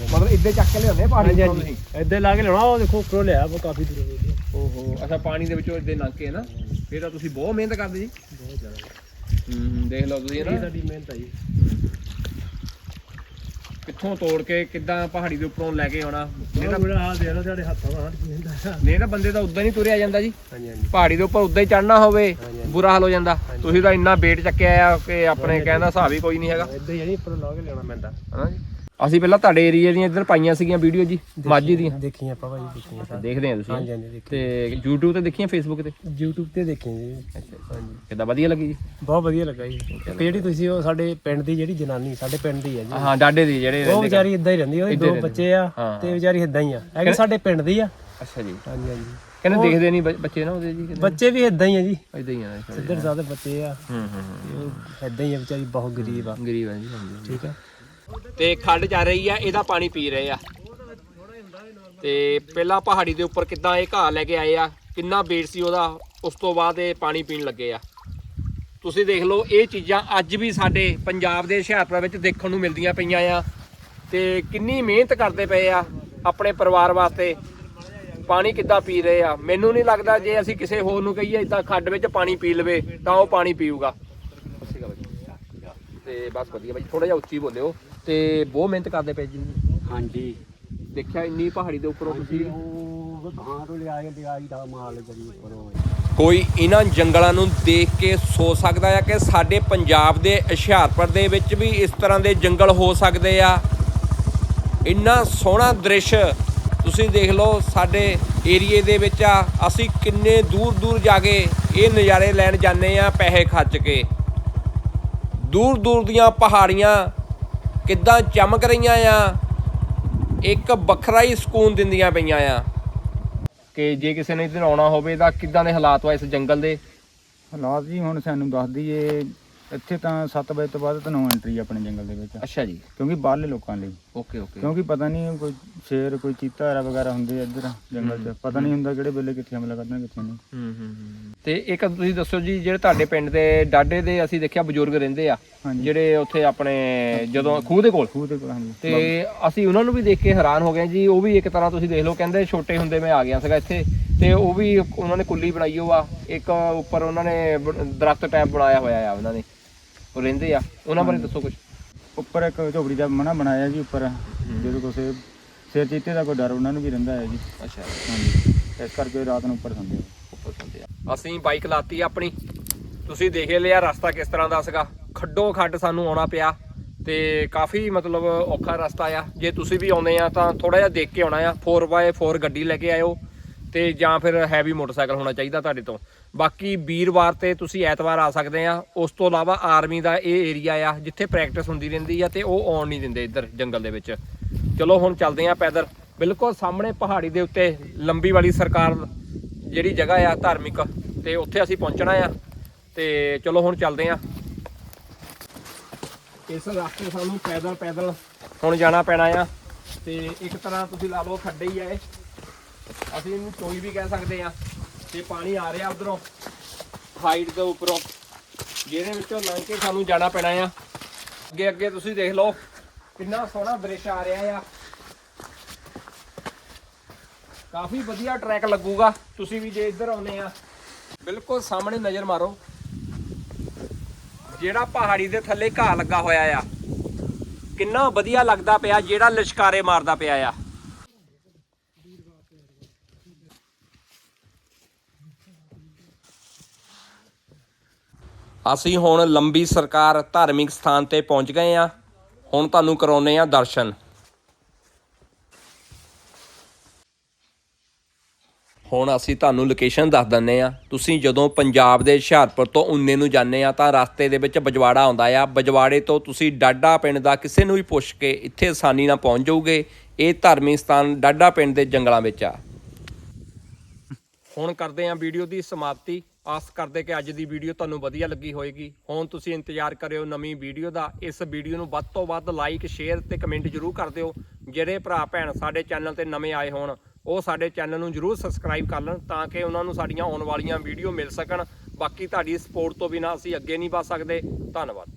ਮਤਲਬ ਇੱਦੇ ਚੱਕ ਕੇ ਲਿਆਉਂਦੇ ਪਹਾੜੀ ਹਾਂਜੀ ਹਾਂਜੀ। ਇੱਦਾਂ ਲਾ ਕੇ ਲਾਉਣਾ ਉਹ ਦੇਖੋ ਉੱਪਰੋਂ ਲਿਆ ਉਹ ਕਾਫੀ ਦੂਰ ਓਹੋ ਅੱਛਾ ਪਾਣੀ ਦੇ ਵਿੱਚੋਂ ਇੱਦੇ ਲੰਘ ਕੇ ਨਾ? ਫੇਰ ਤਾਂ ਤੁਸੀਂ ਬਹੁਤ ਮਿਹਨਤ ਕਰਦੇ ਜੀ। ਬਹੁਤ ਜ਼ਿਆਦਾ। ਹੂੰ ਦੇਖ ਲਓ ਤੁਸੀਂ ਇਹ ਨਾ। ਸਾਡੀ ਮਿਹਨਤ ਆ ਜੀ। ਕਿੱਥੋਂ ਤੋੜ ਕੇ ਕਿੱਦਾਂ ਪਹਾੜੀ ਦੇ ਉੱਪਰੋਂ ਲੈ ਕੇ ਆਉਣਾ? ਨਹੀਂ ਤਾਂ ਬੁਰਾ ਹਾਲ ਦੇ ਲੋ ਸਾਡੇ ਹੱਥਾਂ ਦਾ ਮਿਹਨਤ ਆ ਨਹੀਂ ਤਾਂ ਬੰਦੇ ਤਾਂ ਉਦਾਂ ਨਹੀਂ ਤੁਰਿਆ ਜਾਂਦਾ ਜੀ। ਹਾਂਜੀ ਹਾਂਜੀ। ਪਹਾੜੀ ਦੇ ਉੱਪਰ ਉਦਾਂ ਹੀ ਚੜਨਾ ਹੋਵੇ ਬੁਰਾ ਹਾਲ ਹੋ ਜਾਂਦਾ। ਤੁਸੀਂ ਤਾਂ ਇੰਨਾ weight ਚੱਕਿਆ ਆ ਕਿ ਆਪਣੇ ਕਹਿਣ ਦਾ ਹਿਸਾਬ ਹੀ ਕੋਈ ਨਹੀਂ ਹੈਗਾ। ਇੱਦਾਂ ਹੀ ਆ ਜੀ ਉੱਪਰੋਂ ਲਾ ਕੇ ਲਿਆਉਣਾ ਪੈਂਦਾ। ਹਨਾ ਜੀ। ਅਸੀਂ ਪਹਿਲਾਂ ਤੁਹਾਡੇ ਏਰੀਆ ਦੀਆਂ ਇੱਧਰ ਪਾਈਆਂ ਸੀਗੀਆਂ ਵੀਡੀਓ ਜੀ ਮਾਝੀ ਦੀਆਂ। ਦੇਖੀਆਂ ਆਪਾਂ ਭਾਈ ਦੇਖੀਆਂ। ਦੇਖਦੇ ਆ ਤੁਸੀਂ। ਹਾਂਜੀ ਹਾਂਜੀ ਦੇਖੀ ਤੇ YouTube ਤੇ ਦੇਖੀਆਂ Facebook ਤੇ? YouTube ਤੇ ਦੇਖੀਆਂ ਜੀ। ਹਾਂਜੀ। ਕਿੱਦਾਂ ਵਧੀਆ ਲੱਗੀ ਜੀ? ਬਹੁਤ ਵਧੀਆ ਲੱਗਾ ਜੀ। ਤੇ ਜਿਹੜੀ ਤੁਸੀਂ ਉਹ ਸਾਡੇ ਪਿੰਡ ਦੀ ਜਿਹੜੀ ਜਨਾਨੀ ਸਾਡੇ ਪਿੰਡ ਦੀ ਆ ਜੀ। ਹਾਂ ਡਾਡੇ ਦੀ ਜਿਹੜੇ ਉਹ ਰਹਿੰਦੇ ਵਿਚਾਰੀ ਇਦਾਂ ਹੀ ਰਹਿੰਦੀ ਉਹਦੇ ਏਦਾਂ ਦੋ ਹੀ ਬੱਚੇ ਆ ਹਾਂ। ਤੇ ਵਿਚਾਰੀ ਇਦਾਂ ਹੀ ਆ। ਇਹ ਸਾਡੇ ਪਿੰਡ ਦੀ ਆ। ਅੱਛਾ ਜੀ। ਹਾਂਜੀ ਹਾਂਜੀ। ਕਹਿੰਦੇ ਦੇਖਦੇ ਨਹੀਂ ਬੱਚੇ ਨਾ ਉਹਦੇ ਜੀ ਕਹਿੰਦੇ ਬੱਚੇ ਵੀ ਇਦਾਂ ਹੀ ਆ ਜੀ। ਇਦਾਂ ਹੀ ਆ ਸਿੱਧਰ ਸਾਦੇ ਬੱਚੇ ਆ। ਹੂੰ ਹੂੰ ਹੂੰ। ਉਹ ਇਦਾਂ ਹੀ ਆ ਵਿਚਾਰੀ ਬਹੁਤ ਗਰੀਬ ਆ। ਗਰੀਬ ਹੈ ਜੀ ਹਾਂਜੀ। ਠੀਕ ਆ। ਤੇ ਖੱਡ ਜਾ ਰਹੀ ਆ, ਇਹਦਾ ਪਾਣੀ ਪੀ ਰਹੇ ਆ। ਤੇ ਪਹਿਲਾਂ ਪਹਾੜੀ ਦੇ ਉੱਪਰ ਕਿੱਦਾਂ ਇਹ ਘਾਹ ਲੈ ਕੇ ਆਏ ਆ, ਕਿੰਨਾ weight ਸੀ ਉਹਦਾ, ਉਸ ਤੋਂ ਬਾਅਦ ਇਹ ਪਾਣੀ ਪੀਣ ਲੱਗੇ ਆ। ਤੁਸੀਂ ਦੇਖ ਲਓ, ਇਹ ਚੀਜ਼ਾਂ ਅੱਜ ਵੀ ਸਾਡੇ ਪੰਜਾਬ ਦੇ ਹੁਸ਼ਿਆਰਪੁਰ ਵਿੱਚ ਦੇਖਣ ਨੂੰ ਮਿਲਦੀਆਂ ਪਈਆਂ ਆ। ਤੇ ਕਿੰਨੀ ਮਿਹਨਤ ਕਰਦੇ ਪਏ ਆ ਆਪਣੇ ਪਰਿਵਾਰ ਵਾਸਤੇ। ਪਾਣੀ ਕਿੱਦਾਂ ਪੀ ਰਹੇ ਆ? ਮੈਨੂੰ ਨਹੀਂ ਲੱਗਦਾ ਜੇ ਅਸੀਂ ਕਿਸੇ ਹੋਰ ਨੂੰ ਕਹੀਏ ਇਦਾਂ ਖੱਡ ਵਿੱਚ ਪਾਣੀ ਪੀ ਲਵੇ, ਤਾਂ ਉਹ ਪਾਣੀ ਪੀਊਗਾ। ਤੇ ਬਸ ਵਧੀਆ ਬਾਈ ਥੋੜਾ ਜਿਹਾ ਉੱਚੀ ਬੋਲਿਓ। ਤੇ ਬਹੁਤ ਮਿਹਨਤ ਕਰਦੇ ਪਏ ਜੀ। ਹਾਂਜੀ। ਦੇਖਿਆ ਇੰਨੀ ਪਹਾੜੀ ਦੇ ਉੱਪਰੋਂ ਤੁਸੀਂ? ਉਹ ਹਾਂ ਤੋਂ ਲਿਆ ਕੇ ਲਿਆਈ ਦਾ ਮਾਲ ਕਰੀ ਉੱਪਰੋਂ। ਕੋਈ ਇਹਨਾਂ ਜੰਗਲਾਂ ਨੂੰ ਦੇਖ ਕੇ ਸੋਚ ਸਕਦਾ ਹੈ ਕਿ ਸਾਡੇ ਪੰਜਾਬ ਦੇ ਹੁਸ਼ਿਆਰਪੁਰ ਦੇ ਵਿੱਚ ਵੀ ਇਸ ਤਰ੍ਹਾਂ ਦੇ ਜੰਗਲ ਹੋ ਸਕਦੇ ਆ? ਇੰਨਾ ਸੋਹਣਾ ਦ੍ਰਿਸ਼ ਤੁਸੀਂ ਦੇਖ ਲਓ ਸਾਡੇ ਏਰੀਏ ਦੇ ਵਿੱਚ ਆ। ਅਸੀਂ ਕਿੰਨੇ ਦੂਰ ਦੂਰ ਜਾ ਕੇ ਇਹ ਨਜ਼ਾਰੇ ਲੈਣ ਜਾਂਦੇ ਆ ਪੈਸੇ ਖਰਚ ਕੇ। ਦੂਰ ਦੂਰ ਦੀਆਂ ਪਹਾੜੀਆਂ ਕਿੱਦਾਂ ਚਮਕ ਰਹੀਆਂ ਆ? ਇੱਕ ਵੱਖਰਾ ਹੀ ਸਕੂਨ ਦਿੰਦੀਆਂ ਪਈਆਂ ਆ। ਕਿ ਜੇ ਕਿਸੇ ਨੇ ਇੱਧਰ ਆਉਣਾ ਹੋਵੇ ਤਾਂ ਕਿੱਦਾਂ ਦੇ ਹਾਲਾਤ ਵਾ ਇਸ ਜੰਗਲ ਦੇ? ਹਾਲਾਤ ਜੀ ਹੁਣ ਸਾਨੂੰ ਦੱਸ ਦਈਏ ਇੱਥੇ ਤਾਂ 7 ਵਜੇ ਤੋਂ ਬਾਅਦ ਤਾਂ ਨੋ ਐਂਟਰੀ ਆਪਣੇ ਜੰਗਲ ਦੇ ਵਿੱਚ। ਅੱਛਾ ਜੀ। ਕਿਉਂਕਿ ਬਾਹਰਲੇ ਲੋਕਾਂ ਲਈ। ਓਕੇ ਓਕੇ ਕਿਉਂਕਿ ਪਤਾ ਨਹੀਂ ਕੋਈ ਸ਼ੇਰ ਕੋਈ ਚੀਤਾ ਵਗੈਰਾ ਵਗੈਰਾ ਹੁੰਦੇ ਆ ਇੱਧਰ ਜੰਗਲ 'ਚ। ਪਤਾ ਨਹੀਂ ਹੁੰਦਾ ਕਿਹੜੇ ਵੇਲੇ ਕਿੱਥੇ ਹਮਲਾ ਕਰਨਾ ਕਿੱਥੇ ਨਹੀਂ। ਹੂੰ ਹੂੰ ਹੂੰ। ਤੇ ਇੱਕ ਤੁਸੀਂ ਦੱਸੋ ਜੀ ਜਿਹੜੇ ਤੁਹਾਡੇ ਪਿੰਡ ਦੇ ਡਾਡੇ ਦੇ ਅਸੀਂ ਦੇਖਿਆ ਬਜ਼ੁਰਗ ਰਹਿੰਦੇ ਆ ਹਾਂਜੀ। ਜਿਹੜੇ ਉੱਥੇ ਆਪਣੇ ਜਦੋਂ ਖੂਹ ਦੇ ਕੋਲ? ਖੂਹ ਦੇ ਕੋਲ ਹਾਂਜੀ। ਤੇ ਅਸੀਂ ਉਹਨਾਂ ਨੂੰ ਵੀ ਦੇਖ ਕੇ ਹੈਰਾਨ ਹੋ ਗਏ ਜੀ ਉਹ ਵੀ ਇੱਕ ਤਰ੍ਹਾਂ ਤੁਸੀਂ ਦੇਖ ਲਓ ਕਹਿੰਦੇ ਛੋਟੇ ਹੁੰਦੇ ਮੈਂ ਆ ਗਿਆ ਸੀਗਾ ਇੱਥੇ ਤੇ ਉਹ ਵੀ ਉਹਨਾਂ ਨੇ ਕੁੱਲੀ ਬਣਾਈ ਹੋਆ ਆ। ਇੱਕ ਉੱਪਰ ਉਹਨਾਂ ਨੇ ਬ- ਦਰਖਤ ਟਾਈਪ ਬਣਾਇਆ ਹੋਇਆ ਆ ਉਹਨਾਂ ਨੇ। ਉਹ ਰਹਿੰਦੇ ਆ। ਉਹਨਾਂ ਬਾਰੇ ਦੱਸੋ ਕੁਝ ਉੱਪਰ ਇੱਕ ਝੋਪੜੀ ਦਾ ਮਨਾ ਬਣਾਇਆ ਜੀ ਉੱਪਰ। ਜਦੋਂ ਕੋਈ ਸ਼ੇਰ ਚੀਤੇ ਦਾ ਕੋਈ ਡਰ ਉਹਨਾਂ ਨੂੰ ਵੀ ਰਹਿੰਦਾ ਹੈ ਜੀ। ਅੱਛਾ। ਹਾਂਜੀ। ਇਸ ਕਰਕੇ ਰਾਤ ਨੂੰ ਉੱਪਰ ਸੌਂਦੇ ਆ। ਅਸੀਂ ਬਾਈਕ ਲਾਤੀ ਆਪਣੀ। ਤੁਸੀਂ ਦੇਖ ਲਿਆ ਰਸਤਾ ਕਿਸ ਤਰ੍ਹਾਂ ਦਾ ਸੀਗਾ। ਖੱਡੋ ਖੱਡ ਸਾਨੂੰ ਆਉਣਾ ਪਿਆ ਤੇ ਕਾਫੀ ਮਤਲਬ ਔਖਾ ਰਸਤਾ ਆ। ਜੇ ਤੁਸੀਂ ਵੀ ਆਉਂਦੇ ਆ ਤਾਂ ਥੋੜਾ ਜਿਹਾ ਦੇਖ ਕੇ ਆਉਣਾ ਆ। 4x4 ਗੱਡੀ ਲੈ ਕੇ ਆਇਓ। ਤੇ ਜਾਂ ਫਿਰ ਹੈਵੀ ਮੋਟਰਸਾਈਕਲ ਹੋਣਾ ਚਾਹੀਦਾ ਤੁਹਾਡੇ ਤੋਂ। ਬਾਕੀ ਵੀਰਵਾਰ ਤੇ ਤੁਸੀਂ ਐਤਵਾਰ ਆ ਸਕਦੇ ਆ। ਉਸ ਤੋਂ ਇਲਾਵਾ ਆਰਮੀ ਦਾ ਇਹ ਏਰੀਆ ਆ ਜਿੱਥੇ ਪ੍ਰੈਕਟਿਸ ਹੁੰਦੀ ਰਹਿੰਦੀ ਆ ਤੇ ਉਹ ਆਉਣ ਨਹੀਂ ਦਿੰਦੇ ਇੱਧਰ ਜੰਗਲ ਦੇ ਵਿੱਚ। ਚਲੋ ਹੁਣ ਚੱਲਦੇ ਆ ਪੈਦਲ। ਬਿਲਕੁਲ ਸਾਹਮਣੇ ਪਹਾੜੀ ਦੇ ਉੱਤੇ ਲੰਬੀ ਵਾਲੀ ਸਰਕਾਰ ਜਿਹੜੀ ਜਗ੍ਹਾ ਆ ਧਾਰਮਿਕ ਤੇ ਉੱਥੇ ਅਸੀਂ ਪਹੁੰਚਣਾ ਆ। ਤੇ ਚਲੋ ਹੁਣ ਚੱਲਦੇ ਆ। ਇਸ ਰਸਤੇ ਸਾਨੂੰ ਪੈਦਲ ਪੈਦਲ ਹੁਣ ਜਾਣਾ ਪੈਣਾ ਆ। ਤੇ ਇੱਕ ਤਰ੍ਹਾਂ ਤੁਸੀਂ ਲਾ ਲਓ ਖੱਡੇ ਹੀ ਆ ਇਹ। ਅਸੀਂ ਇਹਨੂੰ ਚੋਈ ਵੀ ਕਹਿ ਸਕਦੇ ਆ ਤੇ ਪਾਣੀ ਆ ਰਿਹਾ ਉਧਰੋਂ, ਹਾਈਟ ਦੇ ਉੱਪਰੋਂ। ਜਿਹਦੇ ਵਿੱਚੋਂ ਲੰਘ ਕੇ ਸਾਨੂੰ ਜਾਣਾ ਪੈਣਾ ਆ। ਅੱਗੇ ਅੱਗੇ ਤੁਸੀਂ ਦੇਖ ਲਓ, ਕਿੰਨਾ ਸੋਹਣਾ ਦ੍ਰਿਸ਼ ਆ ਰਿਹਾ ਆ। ਕਾਫੀ ਵਧੀਆ ਟਰੈਕ ਲੱਗੂਗਾ, ਤੁਸੀਂ ਵੀ ਜੇ ਇੱਧਰ ਆਉਨੇ ਆ, ਬਿਲਕੁਲ ਸਾਹਮਣੇ ਨਜ਼ਰ ਮਾਰੋ। ਜਿਹੜਾ ਪਹਾੜੀ ਦੇ ਥੱਲੇ ਘਾਹ ਲੱਗਾ ਹੋਇਆ ਆ, ਕਿੰਨਾ ਵਧੀਆ ਲੱਗਦਾ ਪਿਆ, ਜਿਹੜਾ ਲਿਸ਼ਕਾਰੇ ਮਾਰਦਾ ਪਿਆ ਆ। ਅਸੀਂ ਹੁਣ ਲੰਬੀ ਸਰਕਾਰ ਧਾਰਮਿਕ ਸਥਾਨ ਤੇ ਪਹੁੰਚ ਗਏ ਆ ਹੁਣ ਤੁਹਾਨੂੰ ਕਰਾਉਨੇ ਆ ਦਰਸ਼ਨ। ਹੁਣ ਅਸੀਂ ਤੁਹਾਨੂੰ ਲੋਕੇਸ਼ਨ ਦੱਸ ਦਿੰਨੇ ਆ ਤੁਸੀਂ ਜਦੋਂ ਪੰਜਾਬ ਦੇ ਹੁਸ਼ਿਆਰਪੁਰ ਤੋਂ ਉਨੇ ਨੂੰ ਜਾਂਦੇ ਆ ਤਾਂ ਰਸਤੇ ਦੇ ਵਿੱਚ ਬਜਵਾੜਾ ਆਉਂਦਾ ਆ। ਬਜਵਾੜੇ ਤੋਂ ਤੁਸੀਂ ਡਾਡਾ ਪਿੰਡ ਦਾ ਕਿਸੇ ਨੂੰ ਵੀ ਪੁੱਛ ਕੇ ਇੱਥੇ ਆਸਾਨੀ ਨਾਲ ਪਹੁੰਚ ਜਾਓਗੇ। ਇਹ ਧਾਰਮਿਕ ਸਥਾਨ ਡਾਡਾ ਪਿੰਡ ਦੇ ਜੰਗਲਾਂ ਵਿੱਚ ਆ। ਹੁਣ ਕਰਦੇ ਆ ਵੀਡੀਓ ਦੀ ਸਮਾਪਤੀ। ਆਸ ਕਰਦੇ ਕਿ ਅੱਜ ਦੀ ਵੀਡੀਓ ਤੁਹਾਨੂੰ ਵਧੀਆ ਲੱਗੀ ਹੋਵੇਗੀ ਹੁਣ ਤੁਸੀਂ ਇੰਤਜ਼ਾਰ ਕਰਿਓ ਨਵੀਂ ਵੀਡੀਓ ਦਾ। ਇਸ ਵੀਡੀਓ ਨੂੰ ਵੱਧ ਤੋਂ ਵੱਧ ਲਾਈਕ, ਸ਼ੇਅਰ ਤੇ ਕਮੈਂਟ ਜਰੂਰ ਕਰ ਦਿਓ। ਜਿਹੜੇ ਭਰਾ, ਭੈਣ ਸਾਡੇ ਚੈਨਲ ਤੇ ਨਵੇਂ ਆਏ ਹੋਣ, ਉਹ ਸਾਡੇ ਚੈਨਲ ਨੂੰ ਜਰੂਰ ਸਬਸਕ੍ਰਾਈਬ ਕਰ ਲੈਣ ਤਾਂ ਕਿ ਉਹਨਾਂ ਨੂੰ ਸਾਡੀਆਂ ਆਉਣ ਵਾਲੀਆਂ ਵੀਡੀਓ ਮਿਲ ਸਕਣ। ਬਾਕੀ ਤੁਹਾਡੀ ਸਪੋਰਟ ਤੋਂ ਬਿਨਾਂ ਅਸੀਂ ਅੱਗੇ ਨਹੀਂ ਵਧ ਸਕਦੇ। ਧੰਨਵਾਦ।